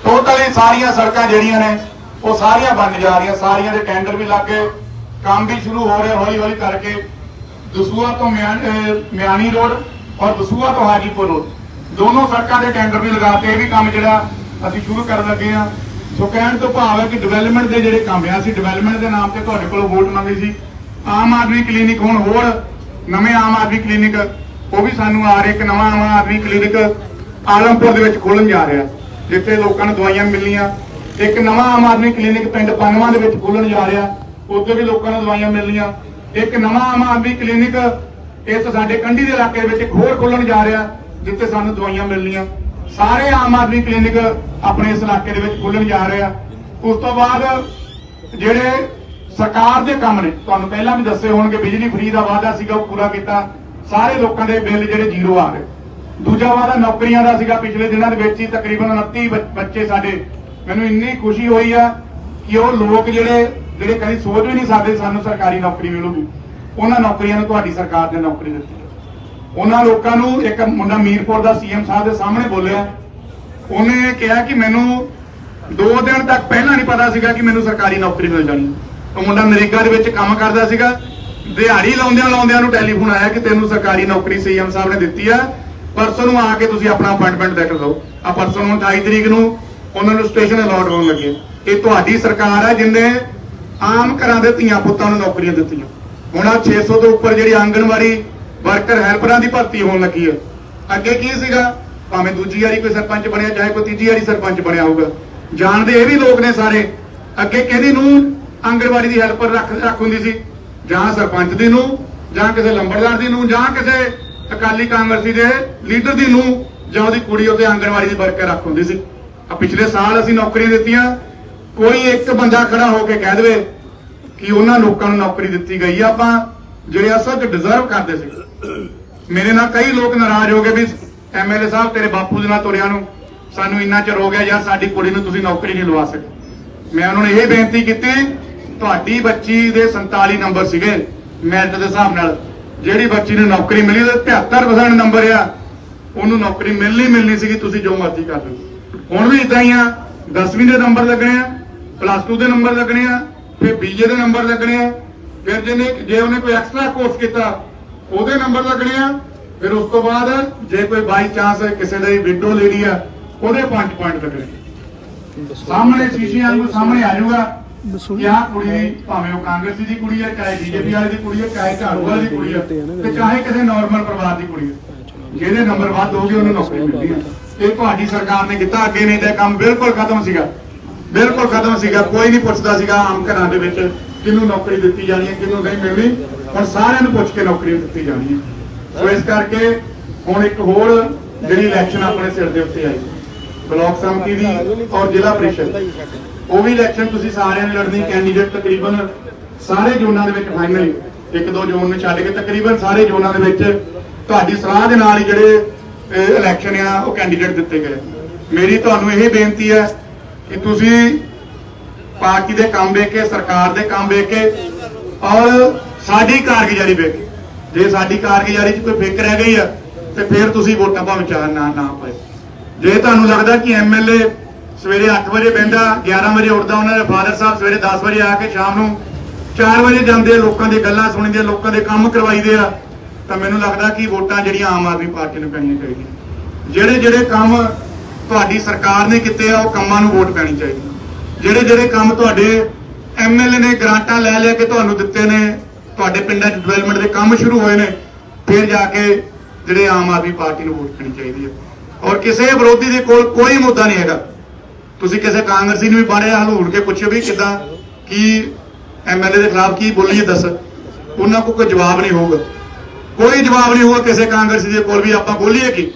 ਟੋਟਲੀ ਸਾਰੀਆਂ ਸੜਕਾਂ ਜਿਹੜੀਆਂ ਨੇ, ਉਹ ਸਾਰੀਆਂ ਬਣ ਜਾ ਰਹੀਆਂ। ਸਾਰੀਆਂ ਦੇ ਟੈਂਡਰ ਵੀ ਲੱਗ ਗਏ। ਕੰਮ ਵੀ ਸ਼ੁਰੂ ਹੋ ਰਿਹਾ ਹੌਲੀ ਹੌਲੀ ਕਰਕੇ। ਦਸੂਆ ਤੋਂ ਮਿਆ- ਮਿਆਣੀ ਰੋਡ ਔਰ ਦਸੂਆ ਤੋਂ ਹਾਜੀਪੁਰ ਰੋਡ ਦੋਨੋਂ ਸੜਕਾਂ ਦੇ ਟੈਂਡਰ ਵੀ ਲਗਾਤੇ ਇਹ ਵੀ ਕੰਮ ਜਿਹੜਾ ਅਸੀਂ ਸ਼ੁਰੂ ਕਰਨ ਲੱਗੇ ਆ ਸੋ ਕਹਿਣ ਤੋਂ ਭਾਵ ਹੈ ਕਿ ਡਿਵੈਲਪਮੈਂਟ ਦੇ ਜਿਹੜੇ ਕੰਮ ਆ, ਅਸੀਂ ਡਿਵੈਲਪਮੈਂਟ ਦੇ ਨਾਮ ਤੇ ਤੁਹਾਡੇ ਕੋਲੋਂ ਵੋਟ ਮੰਗੀ ਸੀ। ਆਮ ਆਦਮੀ ਕਲੀਨਿਕ ਹੁਣ ਹੋਰ, ਨਵੇਂ ਆਮ ਆਦਮੀ ਕਲੀਨਿਕ ਉਹ ਵੀ ਸਾਨੂੰ ਆ ਰਿਹਾ, ਇੱਕ ਨਵਾਂ ਆਮ ਆਦਮੀ ਕਲੀਨਿਕ ਆਲਮਪੁਰ ਦੇ ਵਿੱਚ ਖੋਲਣ ਜਾ ਰਿਹਾ। ਜਿੱਥੇ ਲੋਕਾਂ ਨੂੰ ਦਵਾਈਆਂ ਮਿਲਣੀਆਂ। ਇੱਕ ਨਵਾਂ ਆਮ ਆਦਮੀ ਕਲੀਨਿਕ ਪਿੰਡ ਪਨਵਾ ਦੇ ਵਿੱਚ ਖੋਲਣ ਜਾ ਰਿਹਾ। ਉੱਥੇ ਵੀ ਲੋਕਾਂ ਨੂੰ ਦਵਾਈਆਂ ਮਿਲਣੀਆਂ। ਇੱਕ ਨਵਾਂ ਆਮ ਆਦਮੀ ਕਲੀਨਿਕ ਇਸ ਸਾਡੇ ਕੰਢੀ ਦੇ ਇਲਾਕੇ ਵਿੱਚ ਇੱਕ ਹੋਰ ਖੋਲਣ ਜਾ ਰਿਹਾ, ਜਿੱਥੇ ਸਾਨੂੰ ਦਵਾਈਆਂ ਮਿਲਣੀਆਂ। ਸਾਰੇ ਆਮ ਆਦਮੀ ਕਲੀਨਿਕ ਆਪਣੇ ਇਸ ਇਲਾਕੇ ਦੇ ਵਿੱਚ ਖੋਲਣ ਜਾ ਰਿਹਾ ਉਸ ਤੋਂ ਬਾਅਦ ਜਿਹੜੇ ਸਰਕਾਰ ਦੇ ਕੰਮ ਨੇ, ਤੁਹਾਨੂੰ ਪਹਿਲਾਂ ਵੀ ਦੱਸੇ ਹੋਣਗੇ, ਬਿਜਲੀ ਫ੍ਰੀ ਦਾ ਵਾਅਦਾ ਸੀਗਾ, ਉਹ ਪੂਰਾ ਕੀਤਾ। ਸਾਰੇ ਲੋਕਾਂ ਦੇ ਬਿੱਲ ਜਿਹੜੇ ਜ਼ੀਰੋ ਆ ਰਹੇ। ਦੂਜਾ ਵਾਅਦਾ ਨੌਕਰੀਆਂ ਦਾ ਸੀਗਾ, ਪਿਛਲੇ ਦਿਨਾਂ ਦੇ ਵਿੱਚ ਹੀ ਤਕਰੀਬਨ 29 ਬੱਚੇ ਸਾਡੇ। ਮੈਨੂੰ ਇੰਨੀ ਖੁਸ਼ੀ ਹੋਈ ਆ ਕਿ ਉਹ ਲੋਕ ਜਿਹੜੇ ਜਿਹੜੇ ਕਦੀ ਸੋਚ ਵੀ ਨਹੀਂ ਸਕਦੇ ਸਾਨੂੰ ਸਰਕਾਰੀ ਨੌਕਰੀ ਮਿਲੂਗੀ। ਉਹਨਾਂ ਨੌਕਰੀਆਂ ਨੂੰ ਤੁਹਾਡੀ ਸਰਕਾਰ ਨੇ ਨੌਕਰੀ ਦਿੱਤੀ। ਉਹਨਾਂ ਲੋਕਾਂ ਨੂੰ ਇੱਕ ਮੁੰਡਾ ਮੀਰਪੁਰ ਦਾ ਸੀਐਮ ਸਾਹਿਬ ਦੇ ਸਾਹਮਣੇ ਬੋਲਿਆ। ਉਹਨੇ ਕਿਹਾ ਕਿ ਮੈਨੂੰ 2 ਦਿਨ ਤੱਕ ਪਹਿਲਾਂ ਨਹੀਂ ਪਤਾ ਸੀਗਾ ਕਿ ਮੈਨੂੰ ਸਰਕਾਰੀ ਨੌਕਰੀ ਮਿਲ ਜਾਣੀ। ਉਹ ਮੁੰਡਾ ਨਰੇਗਾ ਦੇ ਵਿੱਚ ਕੰਮ ਕਰਦਾ ਸੀਗਾ। ਦਿਹਾੜੀ ਲਾਉਂਦਿਆਂ ਲਾਉਂਦਿਆਂ ਨੂੰ ਟੈਲੀਫੋਨ ਆਇਆ ਕਿ ਤੈਨੂੰ ਸਰਕਾਰੀ ਨੌਕਰੀ ਸੀਐਮ ਸਾਹਿਬ ਨੇ ਦਿੱਤੀ ਆ। ਪਰਸੋਂ ਨੂੰ ਆ ਕੇ ਤੁਸੀਂ ਆਪਣਾ ਅਪਾਇੰਟਮੈਂਟ ਲੈ ਕੇ ਦਿਓ ਆ ਪਰਸੋਂ ਨੂੰ 28 ਤਰੀਕ ਨੂੰ ਉਹਨਾਂ ਨੂੰ ਸਟੇਸ਼ਨ ਅਲਾਟ ਹੋਣ ਲੱਗੇ। ਇਹ ਤੁਹਾਡੀ ਸਰਕਾਰ ਹੈ ਜਿੰਨੇ ਆਮ ਘਰਾਂ ਦੇ ਧੀਆਂ ਪੁੱਤਾਂ ਨੂੰ ਨੌਕਰੀਆਂ ਦਿੱਤੀਆਂ। ਹੁਣ ਆ 600 ਤੋਂ ਉੱਪਰ ਜਿਹੜੀ ਆਂਗਣਵਾੜੀ ਵਰਕਰ ਹੈਲਪਰਾਂ ਦੀ ਭਰਤੀ ਹੋਣ ਲੱਗੀ ਹੈ। ਅੱਗੇ ਕੀ ਸੀਗਾ? ਭਾਵੇਂ ਦੂਜੀ ਵਾਰੀ ਕੋਈ ਸਰਪੰਚ ਬਣਿਆ, ਚਾਹੇ ਕੋਈ ਤੀਜੀ ਵਾਰੀ ਸਰਪੰਚ ਬਣਿਆ ਹੋਊਗਾ। ਜਾਣਦੇ ਇਹ ਵੀ ਲੋਕ ਨੇ ਸਾਰੇ, ਅੱਗੇ ਕਿਹਦੀ ਨੂੰ ਆਂਗਣਵਾੜੀ ਦੀ ਹੈਲਪਰ ਰੱਖ ਰੱਖ ਹੁੰਦੀ ਸੀ? ਜਾਂ ਸਰਪੰਚ ਦੀ ਨੂੰ, ਜਾਂ ਕਿਸੇ ਲੰਬੜਦਾਰ ਦੀ ਨੂੰ, ਜਾਂ ਕਿਸੇ ਅਕਾਲੀ ਕਾਂਗਰਸੀ ਦੇ ਲੀਡਰ ਦੀ ਨੂੰ, ਜਾਂ ਉਹਦੀ ਕੁੜੀ ਉਹਦੇ ਆਂਗਣਵਾੜੀ ਦੀ ਵਰਕਰ ਰੱਖ ਹੁੰਦੀ ਸੀ। ਆ ਪਿਛਲੇ ਸਾਲ ਅਸੀਂ ਨੌਕਰੀਆਂ ਦਿੱਤੀਆਂ, ਕੋਈ ਇੱਕ ਬੰਦਾ ਖੜਾ ਹੋ ਕੇ ਕਹਿ ਦੇਵੇ ਕਿ ਉਹਨਾਂ ਲੋਕਾਂ ਨੂੰ ਨੌਕਰੀ ਦਿੱਤੀ ਗਈ ਆ। ਆਪਾਂ ਜਿਹੜੇ ਅਸਲ 'ਚ ਡਿਜ਼ਰਵ ਕਰਦੇ ਸੀ। ਮੇਰੇ ਨਾਲ ਕਈ ਲੋਕ ਨਾਰਾਜ਼ ਹੋ ਗਏ ਵੀ ਐਮਐਲਏ ਸਾਹਿਬ, ਤੇਰੇ ਬਾਪੂ ਦੇ ਨਾਲ ਤੁਰਿਆਂ ਨੂੰ ਸਾਨੂੰ ਇੰਨਾ ਚਿਰ ਹੋ ਗਿਆ ਯਾਰ ਸਾਡੀ ਕੁੜੀ ਨੂੰ ਤੁਸੀਂ ਨੌਕਰੀ ਨਹੀਂ ਲਵਾ ਸਕੇ। ਮੈਂ ਉਹਨਾਂ ਨੂੰ ਇਹ ਬੇਨਤੀ ਕੀਤੀ, ਤੁਹਾਡੀ ਬੱਚੀ ਦੇ 47 ਨੰਬਰ ਸੀਗੇ ਮੈਰਿਟ ਦੇ ਹਿਸਾਬ ਨਾਲ। ਜਿਹੜੀ ਬੱਚੀ ਨੂੰ ਨੌਕਰੀ ਮਿਲੀ, ਉਹਦੇ 73% ਨੰਬਰ ਆ। ਉਹਨੂੰ ਨੌਕਰੀ ਮਿਲਣੀ ਮਿਲਣੀ ਸੀਗੀ, ਤੁਸੀਂ ਜੋ ਮਰਜ਼ੀ ਕਰ ਲਓ। ਹੁਣ ਵੀ ਇਦਾਂ ਹੀ ਆ। 10ਵੀਂ ਦੇ ਨੰਬਰ ਲੱਗਣੇ ਆ ਪਲੱਸ 2 ਦੇ ਨੰਬਰ ਲੱਗਣੇ ਆ। ਫਿਰ ਬੀਏ ਦੇ ਨੰਬਰ ਲੱਗਣੇ ਆ। ਫਿਰ ਜਿਹਨੇ ਜੇ ਉਹਨੇ ਕੋਈ ਐਕਸਟਰਾ ਕੋਰਸ ਕੀਤਾ, ਉਹਦੇ ਨੰਬਰ ਲੱਗਣੇ ਆ। ਫਿਰ ਉਸ ਤੋਂ ਬਾਅਦ ਜੇ ਕੋਈ ਬਾਈ ਚਾਂਸ ਕਿਸੇ ਦੀ ਵਿਡੋ ਲੇਡੀ ਆ, ਉਹਦੇ 5 ਪੁਆਇੰਟ ਲੱਗਣੇ ਸਾਹਮਣੇ ਸ਼ੀਸ਼ਿਆਂ ਨੂੰ ਸਾਹਮਣੇ ਆ ਜਾਊਗਾ। ਕਿ ਕੁੜੀ, ਭਾਵੇਂ ਉਹ ਕਾਂਗਰਸੀ ਦੀ ਕੁੜੀ ਹੈ ਚਾਹੇ ਬੀਜੇਪੀ ਵਾਲੇ ਦੀ ਕੁੜੀ ਹੈ ਚਾਹੇ ਝਾੜੂ ਵਾਲੀ ਦੀ ਕੁੜੀ ਹੈ ਤੇ ਚਾਹੇ ਕਿਸੇ ਨਾਰਮਲ ਪਰਿਵਾਰ ਦੀ ਕੁੜੀ ਹੈ ਜਿਹਦੇ ਨੰਬਰ ਵੱਧ ਹੋਗੇ ਉਹਨੂੰ ਨੌਕਰੀ ਮਿਲਦੀ ਹੈ ਇਹ ਤੁਹਾਡੀ ਸਰਕਾਰ ਨੇ ਕੀਤਾ, ਅੱਗੇ ਨਹੀਂ ਤਾਂ ਕੰਮ ਬਿਲਕੁਲ ਖਤਮ ਸੀਗਾ। ਬਿਲਕੁਲ ਖਤਮ ਸੀਗਾ, ਕੋਈ ਨਹੀਂ ਪੁੱਛਦਾ ਸੀਗਾ ਆਮ ਘਰਾਂ ਦੇ ਵਿੱਚ ਕਿਹਨੂੰ ਨੌਕਰੀ ਦਿੱਤੀ ਜਾਣੀ ਹੈ, ਕਿਹਨੂੰ ਨਹੀਂ ਮਿਲਣੀ। ਹੁਣ ਸਾਰਿਆਂ ਨੂੰ ਪੁੱਛ ਕੇ ਨੌਕਰੀ ਦਿੱਤੀ ਜਾਣੀ ਹੈ। ਸੋ ਇਸ ਕਰਕੇ ਹੁਣ ਇੱਕ ਹੋਰ ਜਿਹੜੀ ਇਲੈਕਸ਼ਨ ਆਪਣੇ ਸਿਰ ਦੇ ਉੱਤੇ ਆਈ, ਬਲਾਕ ਸੰਮਤੀ ਦੀ ਔਰ ਜ਼ਿਲ੍ਹਾ ਪ੍ਰੀਸ਼ਦ ਉਹ ਵੀ ਇਲੈਕਸ਼ਨ ਤੁਸੀਂ ਸਾਰਿਆਂ ਨੇ ਲੜਨੀ ਕੈਂਡੀਡੇਟ ਤਕਰੀਬਨ ਸਾਰੇ ਜ਼ੋਨਾਂ ਦੇ ਵਿੱਚ ਫਾਈਨਲ ਇੱਕ ਦੋ ਜ਼ੋਨ ਨੂੰ ਛੱਡ ਕੇ ਤਕਰੀਬਨ ਸਾਰੇ ਜ਼ੋਨਾਂ ਦੇ ਵਿੱਚ ਤੁਹਾਡੀ ਸਲਾਹ ਦੇ ਨਾਲ ਹੀ ਜਿਹੜੇ ਇਲੈਕਸ਼ਨ ਆ, ਉਹ ਕੈਂਡੀਡੇਟ ਦਿੱਤੇ ਗਏ। ਮੇਰੀ ਤੁਹਾਨੂੰ ਇਹ ਬੇਨਤੀ ਹੈ ਕਿ ਤੁਸੀਂ ਪਾਰਟੀ ਦੇ ਕੰਮ ਵੇਖ ਕੇ ਸਰਕਾਰ ਦੇ ਕੰਮ ਵੇਖ ਕੇ ਔਰ ਸਾਡੀ ਕਾਰਗੁਜ਼ਾਰੀ ਵੇਖ। ਕੇ ਜੇ ਸਾਡੀ ਕਾਰਗੁਜ਼ਾਰੀ 'ਚ ਕੋਈ ਫਿਕਰ ਰਹਿ ਗਈ ਆ, ਤੇ ਫਿਰ ਤੁਸੀਂ ਵੋਟਾਂ ਭਾਵੇਂ ਚਾਹ ਨਾ ਨਾ ਪਾਏ ਜੇ ਤੁਹਾਨੂੰ ਲੱਗਦਾ ਕਿ ਐਮਐਲਏ ਸਵੇਰੇ 8 ਵਜੇ ਬਹਿੰਦਾ 11 ਵਜੇ ਉੱਠਦਾ, ਉਹਨਾਂ ਦੇ ਫਾਦਰ ਸਾਹਿਬ ਸਵੇਰੇ 10 ਵਜੇ ਆ ਕੇ ਸ਼ਾਮ ਨੂੰ 4 ਵਜੇ ਜਾਂਦੇ ਆ, ਲੋਕਾਂ ਦੀ ਗੱਲਾਂ ਸੁਣਦੇ ਲੋਕਾਂ ਦੇ ਕੰਮ ਕਰਵਾਈਦੇ ਆ, ਤਾਂ ਮੈਨੂੰ ਲੱਗਦਾ ਕਿ ਵੋਟਾਂ ਜਿਹੜੀਆਂ ਆਮ ਆਦਮੀ ਪਾਰਟੀ ਨੂੰ ਪੈਣੀਆਂ ਚਾਹੀਦੀਆਂ। ਜਿਹੜੇ ਜਿਹੜੇ ਕੰਮ ਤੁਹਾਡੀ ਸਰਕਾਰ ਨੇ ਕੀਤੇ ਆ, ਉਹ ਕੰਮਾਂ ਨੂੰ ਵੋਟ ਪੈਣੀ ਚਾਹੀਦੀ। ਜਿਹੜੇ ਜਿਹੜੇ ਕੰਮ ਤੁਹਾਡੇ ਐਮਐਲਏ ਨੇ ਗ੍ਰਾਂਟਾਂ ਲੈ ਲੈ ਕੇ ਤੁਹਾਨੂੰ ਦਿੱਤੇ ਨੇ, ਤੁਹਾਡੇ ਪਿੰਡਾਂ 'ਚ ਡਿਵੈਲਪਮੈਂਟ ਦੇ ਕੰਮ ਸ਼ੁਰੂ ਹੋਏ ਨੇ, ਫਿਰ ਜਾ ਕੇ ਜਿਹੜੇ ਆਮ ਆਦਮੀ ਪਾਰਟੀ ਨੂੰ ਵੋਟ ਪੈਣੀ ਚਾਹੀਦੀ ਹੈ ਔਰ ਕਿਸੇ ਵਿਰੋਧੀ ਦੇ ਕੋਲ ਕੋਈ ਮੁੱਦਾ ਨਹੀਂ ਹੈਗਾ। ਤੁਸੀਂ ਕਿਸੇ ਕਾਂਗਰਸੀ ਨੂੰ ਵੀ ਬਾਰੇ ਹਲੂੜ ਕੇ ਪੁੱਛੋ ਵੀ ਕਿਦਾਂ, ਕੀ ਐਮਐਲਏ ਦੇ ਖਿਲਾਫ ਕੀ ਬੋਲੀਏ ਦੱਸ। ਉਹਨਾਂ ਕੋਲ ਕੋਈ ਜਵਾਬ ਨਹੀਂ ਹੋਊਗਾ। ਕੋਈ ਜਵਾਬ ਨਹੀਂ ਹੋਊਗਾ ਕਿਸੇ ਕਾਂਗਰਸੀ ਦੇ ਕੋਲ ਵੀ ਆਪਾਂ ਬੋਲੀਏ ਕੀ।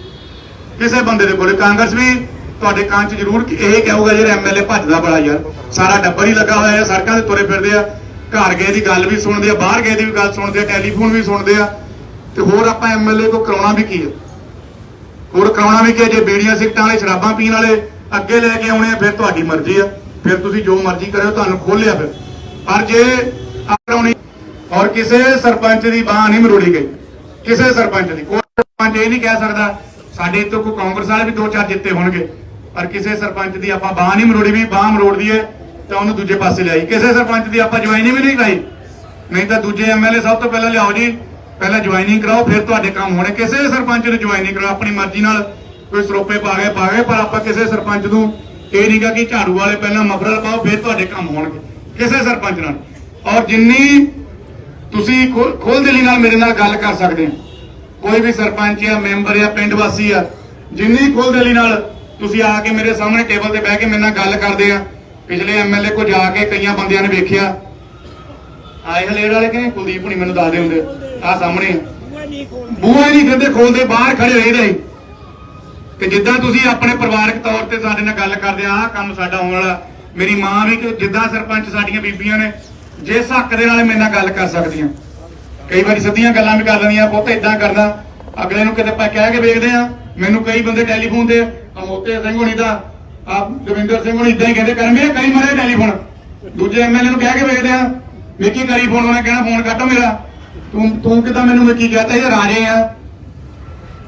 ਕਿਸੇ ਬੰਦੇ ਦੇ ਕੋਲ ਕਾਂਗਰਸ ਵੀ ਤੁਹਾਡੇ ਕੰਨ 'ਚ ਜ਼ਰੂਰ ਇਹ ਕਹੂਗਾ ਜਿਹੜਾ ਐਮਐਲਏ ਭੱਜਦਾ ਬੜਾ ਯਾਰ। ਸਾਰਾ ਡੱਬਰ ਹੀ ਲੱਗਾ ਹੋਇਆ ਹੈ, ਸੜਕਾਂ ਤੇ ਤੁਰੇ ਫਿਰਦੇ ਆ। ਘਰ ਗਏ ਦੀ ਗੱਲ ਵੀ ਸੁਣਦੇ ਆ, ਬਾਹਰ ਗਏ ਦੀ ਵੀ ਗੱਲ ਸੁਣਦੇ ਆ, ਟੈਲੀਫੋਨ ਵੀ ਸੁਣਦੇ ਆ। ਤੇ ਹੋਰ ਆਪਾਂ ਐਮਐਲਏ ਕੋ ਕਰਾਉਣਾ ਵੀ ਕੀ ਹੈ ਹੋਰ ਕਰਾਉਣਾ ਵੀ ਕੀ ਹੈ? ਜੇ ਬੇੜੀਆਂ ਸਿਗਟਾਂ ਵਾਲੇ, ਸ਼ਰਾਬਾਂ ਪੀਣ ਵਾਲੇ ਅੱਗੇ ਲੈ ਕੇ ਆਉਣੇ ਆ, ਫਿਰ ਤੁਹਾਡੀ ਮਰਜ਼ੀ ਆ। ਫਿਰ ਤੁਸੀਂ ਜੋ ਮਰਜ਼ੀ ਕਰਿਓ, ਤੁਹਾਨੂੰ ਖੋਲਿਆ ਫਿਰ। ਪਰ ਜੇ ਆਪਣੀ ਔਰ ਕਿਸੇ ਸਰਪੰਚ ਦੀ ਬਾਹ ਨਹੀਂ ਮਰੋੜੀ ਗਈ, ਕਿਸੇ ਸਰਪੰਚ ਦੀ, ਕੋਈ ਸਰਪੰਚ ਇਹ ਨਹੀਂ ਕਹਿ ਸਕਦਾ ਸਾਡੇ ਇੱਥੋਂ ਕੋਈ ਕਾਂਗਰਸ ਵਾਲੇ ਵੀ ਦੋ ਚਾਰ ਜਿੱਤੇ ਹੋਣਗੇ, ਪਰ ਕਿਸੇ ਸਰਪੰਚ ਦੀ ਆਪਾਂ ਬਾਹ ਨਹੀਂ ਮਰੋੜੀ ਵੀ ਬਾਹ ਮਰੋੜ ਦਈਏ ਤਾਂ ਉਹਨੂੰ ਦੂਜੇ ਪਾਸੇ ਲਿਆਈ। ਕਿਸੇ ਸਰਪੰਚ ਦੀ ਆਪਾਂ ਜੁਆਇਨਿੰਗ ਵੀ ਨਹੀਂ ਕਰਾਈ, ਨਹੀਂ ਤਾਂ ਦੂਜੇ ਐਮਐਲਏ ਸਭ ਤੋਂ ਪਹਿਲਾਂ ਲਿਆਓ ਜੀ, ਪਹਿਲਾਂ ਜੁਆਇਨਿੰਗ ਕਰਾਓ, ਫਿਰ ਤੁਹਾਡੇ ਕੰਮ ਹੋਣੇ। ਕਿਸੇ ਸਰਪੰਚ ਨੂੰ ਜੁਆਇਨਿੰਗ ਕਰਾਓ, ਆਪਣੀ ਮਰਜ਼ੀ ਨਾਲ ਕੋਈ ਸਰੋਪੇ ਪਾ ਗਏ ਪਾ ਗਏ ਪਰ ਆਪਾਂ ਕਿਸੇ ਸਰਪੰਚ ਨੂੰ ਇਹ ਨਹੀਂਗਾ ਕਿ ਝਾੜੂ ਵਾਲੇ ਪਹਿਲਾਂ ਮਫਰਲ ਪਾਓ, ਫਿਰ ਤੁਹਾਡੇ ਕੰਮ ਹੋਣਗੇ। ਕਿਸੇ ਸਰਪੰਚ ਨਾਲ। ਔਰ ਜਿੰਨੀ ਤੁਸੀਂ ਖੋਲ ਦਿਲੀ ਨਾਲ ਮੇਰੇ ਨਾਲ ਗੱਲ ਕਰ ਸਕਦੇ ਹੋ। ਕੋਈ ਵੀ ਸਰਪੰਚ ਆ, ਮੈਂਬਰ ਆ, ਪਿੰਡ ਵਾਸੀ ਆ, ਜਿੰਨੀ ਖੋਲ ਨਾਲ ਤੁਸੀਂ ਆ ਕੇ ਮੇਰੇ ਸਾਹਮਣੇ ਟੇਬਲ ਤੇ ਬਹਿ ਕੇ ਮੇਰੇ ਨਾਲ ਗੱਲ ਕਰਦੇ ਆ, ਪਿਛਲੇ ਐਮਐਲਏ ਕੋ ਜਾ ਕੇ ਕਈਆਂ ਬੰਦਿਆਂ ਨੇ ਵੇਖਿਆ। ਆਏ ਹਲੇੜ ਵਾਲੇ ਕਹਿੰਦੇ, ਕੁਲਦੀਪ ਹੁਣੀ ਮੈਨੂੰ ਦੱਸਦੇ ਹੁੰਦੇ ਆ ਸਾਹਮਣੇ ਆ। ਬੂਹਾ ਨਹੀਂ ਕਹਿੰਦੇ ਖੋਲਦੇ, ਬਾਹਰ ਖੜੇ ਹੋਏ ਰਹੇ ਤੇ ਜਿੱਦਾਂ ਤੁਸੀਂ ਆਪਣੇ ਪਰਿਵਾਰਕ ਤੌਰ ਤੇ ਸਾਡੇ ਨਾਲ ਗੱਲ ਕਰਦੇ ਆ, ਆਹ ਕੰਮ ਸਾਡਾ ਹੋਣ ਵਾਲਾ। ਮੇਰੀ ਮਾਂ ਵੀ ਜਿੱਦਾਂ ਸਰਪੰਚ ਸਾਡੀਆਂ ਬੀਬੀਆਂ ਨੇ ਜਿਸ ਹੱਕ ਦੇ ਨਾਲ ਮੇਰੇ ਨਾਲ ਗੱਲ ਕਰ ਸਕਦੀਆਂ। ਕਈ ਵਾਰੀ ਸਿੱਧੀਆਂ ਗੱਲਾਂ ਵੀ ਕਰ ਲੈਂਦੀਆਂ ਪੁੱਤ ਇਦਾਂ ਕਰਦਾ ਅਗਲੇ ਨੂੰ ਕਿਤੇ ਆਪਾਂ ਕਹਿ ਕੇ ਵੇਖਦੇ ਆ ਮੈਨੂੰ ਕਈ ਬੰਦੇ ਟੈਲੀਫੋਨ ਤੇ ਆ ਸਿੰਘ ਹੋਣੀ ਦਾ ਆ ਦਵਿੰਦਰ ਸਿੰਘ ਹੋਣੀ ਇਦਾਂ ਹੀ ਕਹਿੰਦੇ ਕਰਨਗੇ, ਕਈ ਮਰੇ ਟੈਲੀਫੋਨ। ਦੂਜੇ ਐਮਐਲਏ ਨੂੰ ਕਹਿ ਕੇ ਵੇਖਦੇ ਆ ਮਿੱਕੀ ਕਰੀ ਫੋਨ ਉਹਨੇ, ਕਹਿਣਾ ਫੋਨ ਕੱਟੋ ਮੇਰਾ। ਤੂੰ ਤੂੰ ਕਿਦਾਂ ਮੈਨੂੰ ਮਿੱਕੀ ਕਹਤਾ, ਇਹ ਰਾਜੇ ਆ।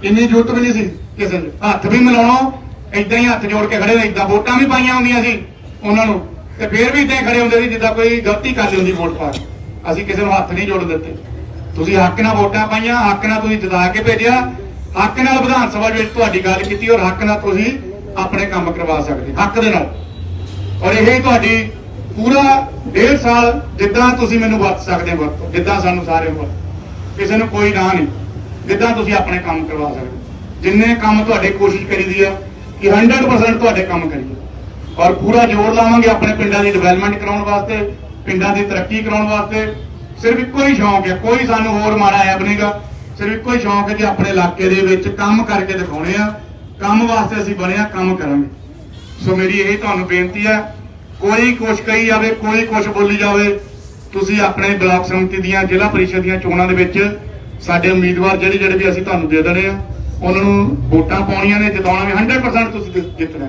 ਇੰਨੀ ਜ਼ਰੂਰਤ ਵੀ ਨਹੀਂ ਸੀ ਕਿਸੇ ਨੂੰ। ਹੱਥ ਵੀ ਮਿਲਾਉਣੋ ਇਦਾਂ ਹੀ ਹੱਥ ਜੋੜ ਕੇ ਖੜੇ ਨੇ ਇਦਾਂ ਵੋਟਾਂ ਵੀ ਪਾਈਆਂ ਹੁੰਦੀਆਂ ਸੀ ਉਹਨਾਂ ਨੂੰ। ਤੇ ਫੇਰ ਵੀ ਇਦਾਂ ਹੀ ਖੜੇ ਹੁੰਦੇ ਸੀ, ਜਿੱਦਾਂ ਕੋਈ ਗਲਤੀ ਕਰ ਲਈ ਹੁੰਦੀ ਵੋਟ ਪਾ ਕੇ ਅਸੀਂ ਕਿਸੇ ਨੂੰ ਹੱਥ ਨਹੀਂ ਜੋੜ ਦਿੱਤੇ। ਤੁਸੀਂ ਹੱਕ ਨਾਲ ਵੋਟਾਂ ਪਾਈਆਂ, ਹੱਕ ਨਾਲ ਤੁਸੀਂ ਜਿਤਾ ਕੇ ਭੇਜਿਆ, ਹੱਕ ਨਾਲ ਵਿਧਾਨ ਸਭਾ ਵਿੱਚ ਤੁਹਾਡੀ ਗੱਲ ਕੀਤੀ ਔਰ ਹੱਕ ਨਾਲ ਤੁਸੀਂ ਆਪਣੇ ਕੰਮ ਕਰਵਾ ਸਕਦੇ, ਹੱਕ ਦੇ ਨਾਲ। ਔਰ ਇਹ ਤੁਹਾਡੀ ਪੂਰਾ ਡੇਢ ਸਾਲ ਜਿੱਦਾਂ ਤੁਸੀਂ ਮੈਨੂੰ ਵਰਤ ਸਕਦੇ ਵਰਤੋ, ਜਿੱਦਾਂ ਸਾਨੂੰ ਸਾਰੇ ਵਰਤੋ। ਕਿਸੇ ਨੂੰ ਕੋਈ ਨਾ ਨਹੀਂ, ਜਿੱਦਾਂ ਤੁਸੀਂ ਆਪਣੇ ਕੰਮ ਕਰਵਾ ਸਕਦੇ ਜਿੰਨੇ ਕੰਮ ਤੁਹਾਡੇ ਕੋਸ਼ਿਸ਼ ਕਰੀਦੀ ਆ, ਕਿ 100% ਤੁਹਾਡੇ ਕੰਮ ਕਰੀਏ ਔਰ ਪੂਰਾ ਜ਼ੋਰ ਲਾਵਾਂਗੇ ਆਪਣੇ ਪਿੰਡਾਂ ਦੀ ਡਿਵੈਲਪਮੈਂਟ ਕਰਾਉਣ ਵਾਸਤੇ, ਪਿੰਡਾਂ ਦੀ ਤਰੱਕੀ ਕਰਾਉਣ ਵਾਸਤੇ ਸਿਰਫ ਇੱਕੋ ਹੀ ਸ਼ੌਂਕ ਹੈ, ਕੋਈ ਸਾਨੂੰ ਹੋਰ ਮਾੜਾ ਐਬ ਨਹੀਂਗਾ ਸਿਰਫ ਇੱਕੋ ਹੀ ਸ਼ੌਂਕ ਹੈ ਕਿ ਆਪਣੇ ਇਲਾਕੇ ਦੇ ਵਿੱਚ ਕੰਮ ਕਰਕੇ ਦਿਖਾਉਣੇ ਆ। ਕੰਮ ਵਾਸਤੇ ਅਸੀਂ ਬਣੇ ਆ, ਕੰਮ ਕਰਾਂਗੇ। ਸੋ ਮੇਰੀ ਇਹ ਤੁਹਾਨੂੰ ਬੇਨਤੀ ਹੈ, ਕੋਈ ਕੁਛ ਕਹੀ ਜਾਵੇ, ਕੋਈ ਕੁਛ ਬੋਲੀ ਜਾਵੇ, ਤੁਸੀਂ ਆਪਣੇ ਬਲਾਕ ਸਮਿਤੀ ਦੀਆਂ, ਜ਼ਿਲ੍ਹਾ ਪਰਿਸ਼ਦ ਦੀਆਂ ਚੋਣਾਂ ਦੇ ਵਿੱਚ ਸਾਡੇ ਉਮੀਦਵਾਰ ਜਿਹੜੇ ਜਿਹੜੇ ਵੀ ਅਸੀਂ ਤੁਹਾਨੂੰ ਦੇ ਦੇਣੇ ਆ, ਉਹਨਾਂ ਨੂੰ ਵੋਟਾਂ ਪਾਉਣੀਆਂ ਨੇ, ਜਿਤਾਉਣਾ ਵੀ 100% ਤੁਸੀਂ ਜਿੱਤਣਾ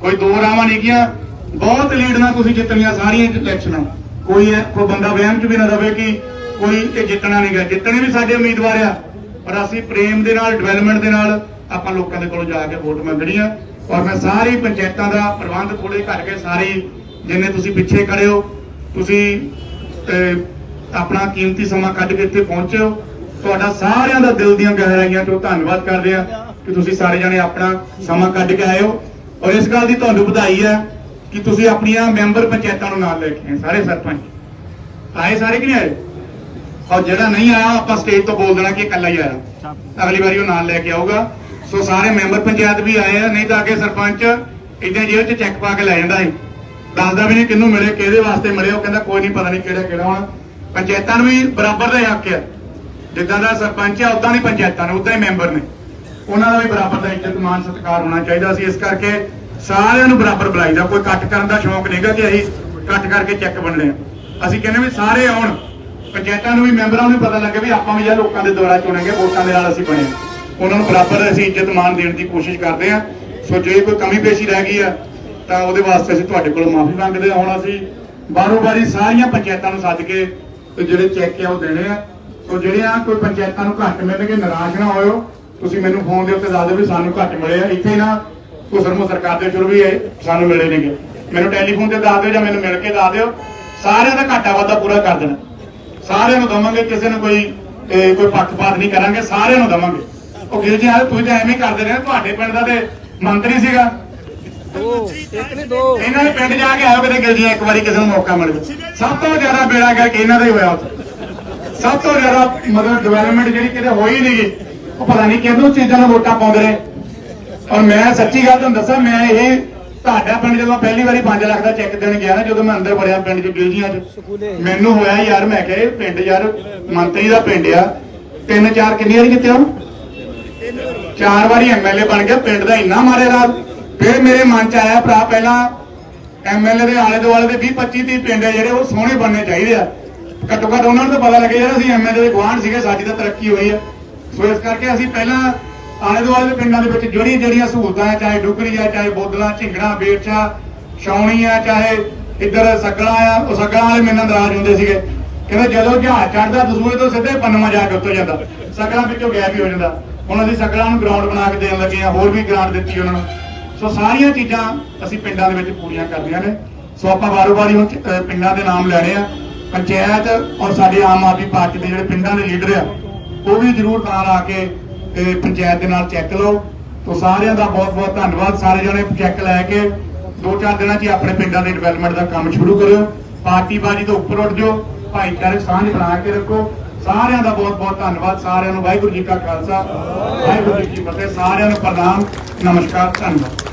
ਕੋਈ ਦੋ ਰਾਵਾਂ ਨਹੀਂ ਗਿਆ ਬਹੁਤ ਲੀਡ ਨਾਲ ਤੁਸੀਂ ਜਿੱਤਣੀਆਂ ਸਾਰੀਆਂ ਇਲੈਕਸ਼ਨਾਂ ਕੋਈ ਕੋਈ ਬੰਦਾ ਵਹਿਮ ਚ ਵੀ ਨਾ ਰਵੇ ਕਿ ਕੋਈ ਇਹ ਜਿੱਤਣਾ ਨਹੀਂ ਜਿੱਤਣੇ ਵੀ ਸਾਡੇ ਉਮੀਦਵਾਰ ਆ, ਪਰ ਅਸੀਂ ਪ੍ਰੇਮ ਦੇ ਨਾਲ ਡਿਵੈਲਪਮੈਂਟ ਦੇ ਨਾਲ ਆਪਾਂ ਲੋਕਾਂ ਦੇ ਕੋਲ ਜਾ ਕੇ ਵੋਟ ਮੰਗਣੀ ਆ। ਔਰ ਮੈਂ ਸਾਰੀ ਪੰਚਾਇਤਾਂ ਦਾ ਪ੍ਰਬੰਧ ਥੋੜੇ ਘੱਟ ਸਾਰੀ ਜਿੰਨੇ ਤੁਸੀਂ ਪਿੱਛੇ ਖੜੇ ਹੋ, ਤੁਸੀਂ ਆਪਣਾ ਕੀਮਤੀ ਸਮਾਂ ਕੱਢ ਕੇ ਇੱਥੇ ਪਹੁੰਚਿਓ ਤੁਹਾਡਾ ਸਾਰਿਆਂ ਦਾ ਦਿਲ ਦੀਆਂ ਗਹਿਰਾਈਆਂ ਤੋਂ ਧੰਨਵਾਦ ਕਰਦੇ ਆ ਕਿ ਤੁਸੀਂ ਸਾਰੇ ਜਣੇ ਆਪਣਾ ਸਮਾਂ ਕੱਢ ਕੇ ਆਏ ਹੋ। ਔਰ ਇਸ ਗੱਲ ਦੀ ਤੁਹਾਨੂੰ ਵਧਾਈ ਹੈ ਕਿ ਤੁਸੀਂ ਆਪਣੀਆਂ ਮੈਂਬਰ ਪੰਚਾਇਤਾਂ ਨੂੰ ਨਾਲ ਲੈ ਕੇ ਆਏ, ਸਾਰੇ ਸਰਪੰਚ। ਆਏ ਸਾਰੇ ਕਿ ਨਹੀਂ ਆਏ? ਔਰ ਜਿਹੜਾ ਨਹੀਂ ਆਇਆ ਆਪਾਂ ਸਟੇਜ ਤੋਂ ਬੋਲ ਦੇਣਾ ਕਿ ਇਕੱਲਾ ਹੀ ਆਇਆ। ਅਗਲੀ ਵਾਰੀ ਉਹ ਨਾਲ ਲੈ ਕੇ ਆਊਗਾ। ਸੋ ਸਾਰੇ ਮੈਂਬਰ ਪੰਚਾਇਤ ਵੀ ਆਏ ਆ, ਨਹੀਂ ਤਾਂ ਅੱਗੇ ਸਰਪੰਚ ਇਦਾਂ ਜੇਲ੍ਹ 'ਚ ਚੈੱਕ ਪਾ ਕੇ ਲੈ ਜਾਂਦਾ ਸੀ। ਦੱਸਦਾ ਵੀ ਨਹੀਂ ਕਿਹਨੂੰ ਮਿਲੇ, ਕਿਹਦੇ ਵਾਸਤੇ ਮਿਲੇ, ਉਹ ਕਹਿੰਦਾ ਕੋਈ ਨਹੀਂ, ਪਤਾ ਨਹੀਂ ਕਿਹੜਾ ਕਿਹੜਾ ਹੋਣਾ। ਪੰਚਾਇਤਾਂ ਨੂੰ ਵੀ ਬਰਾਬਰ ਦਾ ਹੱਕ ਆ। ਜਿੱਦਾਂ ਦਾ ਸਰਪੰਚ ਆ, ਉਦਾਂ ਦੀ ਪੰਚਾਇਤਾਂ ਨੇ, ਉਦਾਂ ਹੀ ਮੈਂਬਰ ਨੇ। ਉਹਨਾਂ ਦਾ ਵੀ ਬਰਾਬਰ ਦਾ ਇੱਜ਼ਤ ਮਾਨ ਸਤਿਕਾਰ ਹੋਣਾ ਚਾਹੀਦਾ ਸੀ। ਇਸ ਕਰਕੇ ਸਾਰਿਆਂ ਨੂੰ ਬਰਾਬਰ ਬੁਲਾਈਦਾ ਕੋਈ ਕੱਟ ਕਰਨ ਦਾ ਸ਼ੌਂਕ ਨਹੀਂਗਾ ਕਿ ਅਸੀਂ ਕੱਟ ਕਰਕੇ ਚੈੱਕ ਬਣਨੇ ਆ। ਅਸੀਂ ਕਹਿੰਦੇ ਵੀ ਸਾਰੇ ਆਉਣ, ਪੰਚਾਇਤਾਂ ਨੂੰ ਵੀ, ਮੈਂਬਰਾਂ ਨੂੰ ਵੀ ਪਤਾ ਲੱਗੇ ਵੀ ਆਪਾਂ ਵੀ ਜਾਂ ਲੋਕਾਂ ਦੇ ਦੁਆਰਾ ਚੁਣਾਂਗੇ ਵੋਟਾਂ ਦੇ ਨਾਲ ਅਸੀਂ ਬਣੇ ਉਹਨਾਂ ਨੂੰ ਬਰਾਬਰ ਅਸੀਂ ਇੱਜ਼ਤ ਮਾਨ ਦੇਣ ਦੀ ਕੋਸ਼ਿਸ਼ ਕਰਦੇ ਹਾਂ ਸੋ ਜੇ ਕੋਈ ਕਮੀ ਪੇਸ਼ੀ ਰਹਿ ਗਈ ਆ, ਤਾਂ ਉਹਦੇ ਵਾਸਤੇ ਅਸੀਂ ਤੁਹਾਡੇ ਕੋਲ ਮਾਫੀ ਮੰਗਦੇ ਹਾਂ ਹੁਣ ਅਸੀਂ ਬਾਰੋ ਬਾਰੀ ਸਾਰੀਆਂ ਪੰਚਾਇਤਾਂ ਨੂੰ ਸੱਦ ਕੇ ਤੇ ਜਿਹੜੇ ਚੈੱਕ ਆ ਉਹ ਦੇਣੇ ਆ। ਸੋ ਜਿਹੜੀਆਂ ਕੋਈ ਪੰਚਾਇਤਾਂ ਨੂੰ ਘੱਟ ਮਿਲਣਗੇ, ਨਿਰਾਸ਼ ਨਾ ਹੋਇਓ। ਤੁਸੀਂ ਮੈਨੂੰ ਫੋਨ ਦੇ ਉੱਤੇ ਦੱਸ ਦਿਓ ਵੀ ਸਾਨੂੰ ਘੱਟ ਮਿਲੇ ਆ। ਇੱਥੇ ਨਾ ਘੁਸਰ ਮੁਸਰ ਕਰਦੇ ਸ਼ੁਰੂ ਵੀ ਇਹ ਸਾਨੂੰ ਮਿਲੇ ਨੇਗੇ ਮੈਨੂੰ ਟੈਲੀਫੋਨ ਤੇ ਦੱਸ ਦਿਓ ਜਾਂ ਮੈਨੂੰ ਮਿਲ ਕੇ ਦੱਸ ਦਿਓ। ਸਾਰਿਆਂ ਦਾ ਘਾਟਾ ਵਾਧਾ ਪੂਰਾ ਕਰ ਦੇਣਾ। ਸਾਰਿਆਂ ਨੂੰ ਦਵਾਂਗੇ ਕਿਸੇ ਨੂੰ ਕੋਈ ਕੋਈ ਪੱਖਪਾਤ ਨਹੀਂ ਕਰਾਂਗੇ ਸਾਰਿਆਂ ਨੂੰ ਦਵਾਂਗੇ। ਉਹ ਗਿਲ ਜੀ ਆ ਤੁਸੀਂ ਤਾਂ ਐਵੇਂ ਕਰਦੇ ਰਹੇ ਤੁਹਾਡੇ ਪਿੰਡ ਦਾ ਤੇ ਮੰਤਰੀ ਸੀਗਾ। ਇਹਨਾਂ ਦੇ ਪਿੰਡ ਜਾ ਕੇ ਆਇਓ ਕਿਤੇ ਗਿਲ ਜੀ ਇੱਕ ਵਾਰੀ ਕਿਸੇ ਨੂੰ ਮੌਕਾ ਮਿਲ ਜੇ ਸਭ ਤੋਂ ਜ਼ਿਆਦਾ ਬੇੜਾ ਕਰਕੇ ਇਹਨਾਂ ਦਾ ਹੀ ਹੋਇਆ ਉੱਥੇ। ਸਭ ਤੋਂ ਜ਼ਿਆਦਾ ਮਤਲਬ ਡਿਵੈਲਪਮੈਂਟ ਜਿਹੜੀ ਕਿਤੇ ਹੋਈ ਨਹੀਂ ਉਹ ਪਤਾ ਨਹੀਂ ਕਿਹਨੂੰ ਚੀਜ਼ਾਂ ਨੂੰ ਵੋਟਾਂ ਪਾਉਂਦੇ ਰਹੇ। ਔਰ ਮੈਂ ਸੱਚੀ ਗੱਲ ਤੁਹਾਨੂੰ ਦੱਸਾਂ, ਮੈਂ ਇਹ ਤੁਹਾਡਾ ਪਿੰਡ ਜਦੋਂ ਪਹਿਲੀ ਵਾਰੀ 5 ਲੱਖ ਦਾ ਚੈੱਕ ਦੇਣ ਗਿਆ ਨਾ, ਜਦੋਂ ਮੈਂ ਅੰਦਰ ਵੜਿਆ ਪਿੰਡ ਚ ਗਿਲਜੀਆਂ ਚ, ਮੈਨੂੰ ਹੋਇਆ ਯਾਰ ਮੈਂ ਕਿਹਾ ਇਹ ਪਿੰਡ ਯਾਰ ਮੰਤਰੀ ਦਾ ਪਿੰਡ ਆ। ਤਿੰਨ ਚਾਰ ਕਿੰਨੀ ਵਾਰੀ ਜਿੱਤਿਆ ਚਾਰ ਵਾਰੀ ਐਮਐਲਏ ਬਣ ਗਿਆ, ਪਿੰਡ ਦਾ ਇੰਨਾ ਮਾਰੇ ਰਾਤ ਫਿਰ ਮੇਰੇ ਮਨ ਚ ਆਇਆ ਭਰਾ, ਪਹਿਲਾਂ ਐਮਐਲਏ ਦੇ ਆਲੇ ਦੁਆਲੇ ਦੇ 20 25 30 ਪਿੰਡ ਆ ਜਿਹੜੇ ਉਹ ਸੋਹਣੇ ਬਣਨੇ ਚਾਹੀਦੇ ਆ। ਘੱਟੋ ਘੱਟ ਉਹਨਾਂ ਨੂੰ ਤਾਂ ਪਤਾ ਲੱਗੇ ਯਾਰ ਅਸੀਂ ਐਮਐਲਏ ਦੇ ਗੁਆਂਢ ਸੀਗੇ, ਸਾਡੀ ਤਾਂ ਤਰੱਕੀ ਹੋਈ ਆ। ਸੋ ਇਸ ਕਰਕੇ ਅਸੀਂ ਪਹਿਲਾਂ ਆਲੇ ਦੁਆਲੇ ਦੇ ਪਿੰਡਾਂ ਦੇ ਵਿੱਚ ਜਿਹੜੀਆਂ ਜਿਹੜੀਆਂ ਸਹੂਲਤਾਂ ਹੈ ਚਾਹੇ ਡੁਗਰੀ ਆ, ਚਾਹੇ ਬੋਦਲਾ, ਝਿੰਗੜਾ ਬੇਰਛਾ ਛਾਉਣੀ ਆ, ਚਾਹੇ ਇੱਧਰ ਸੱਗਲਾ ਆ, ਉਹ ਸੱਗਲਾ ਵਾਲੇ ਮੇਰੇ ਨਾਲ ਨਾਰਾਜ਼ ਹੁੰਦੇ ਸੀਗੇ। ਕਹਿੰਦੇ ਜਦੋਂ ਜਹਾਜ਼ ਚੜਦਾ ਦਸੂਏ ਤੋਂ ਸਿੱਧੇ ਪੰਨਵਾ ਜਾ ਕੇ ਉੱਤਰ ਜਾਂਦਾ। ਸੱਗਲਾ ਵਿੱਚੋਂ ਗੈਪ ਹੀ ਹੋ ਜਾਂਦਾ। ਹੁਣ ਅਸੀਂ ਸੱਗਲਾ ਨੂੰ ਗਰਾਊਂਡ ਬਣਾ ਕੇ ਦੇਣ ਲੱਗੇ ਆ ਹੋਰ ਵੀ ਗ੍ਰਾਂਟ ਦਿੱਤੀ ਉਹਨਾਂ ਨੂੰ। ਸੋ ਸਾਰੀਆਂ ਚੀਜ਼ਾਂ ਅਸੀਂ ਪਿੰਡਾਂ ਦੇ ਵਿੱਚ ਪੂਰੀਆਂ ਕਰਦੀਆਂ ਨੇ। ਸੋ ਆਪਾਂ ਵਾਰੋ-ਵਾਰੀ ਹੁਣ ਪਿੰਡਾਂ ਦੇ ਨਾਮ ਲੈਣੇ ਆ। ਪੰਚਾਇਤ ਔਰ ਸਾਡੇ ਆਮ ਆਦਮੀ ਪਾਰਟੀ ਦੇ ਜਿਹੜੇ ਪਿੰਡਾਂ ਦੇ ਲੀਡਰ ਆ, ਉਹ ਵੀ ਜ਼ਰੂਰ ਨਾਲ ਆ ਕੇ ਤੇ ਪੰਚਾਇਤ ਦੇ ਨਾਲ ਚੈੱਕ ਲਓ। ਤੋ ਸਾਰਿਆਂ ਦਾ ਬਹੁਤ-ਬਹੁਤ ਧੰਨਵਾਦ। ਸਾਰੇ ਜਣੇ ਚੈੱਕ ਲੈ ਕੇ ਦੋ ਚਾਰ ਦਿਨਾਂ 'ਚ ਆਪਣੇ ਪਿੰਡਾਂ ਦੇ ਡਿਵੈਲਪਮੈਂਟ ਦਾ ਕੰਮ ਸ਼ੁਰੂ ਕਰਿਓ। ਪਾਰਟੀਬਾਜ਼ੀ ਤੋਂ ਉੱਪਰ ਉੱਠ ਜਾਓ। ਭਾਈਚਾਰਕ ਸਾਂਝ ਬਣਾ ਕੇ ਰੱਖੋ। ਸਾਰਿਆਂ ਦਾ ਬਹੁਤ-ਬਹੁਤ ਧੰਨਵਾਦ। ਸਾਰਿਆਂ ਨੂੰ ਵਾਹਿਗੁਰੂ ਜੀ ਕਾ ਖਾਲਸਾ, ਵਾਹਿਗੁਰੂ ਜੀ ਕੀ ਫਤਿਹ। ਸਾਰਿਆਂ ਨੂੰ ਪ੍ਰਣਾਮ, ਨਮਸਕਾਰ, ਧੰਨਵਾਦ।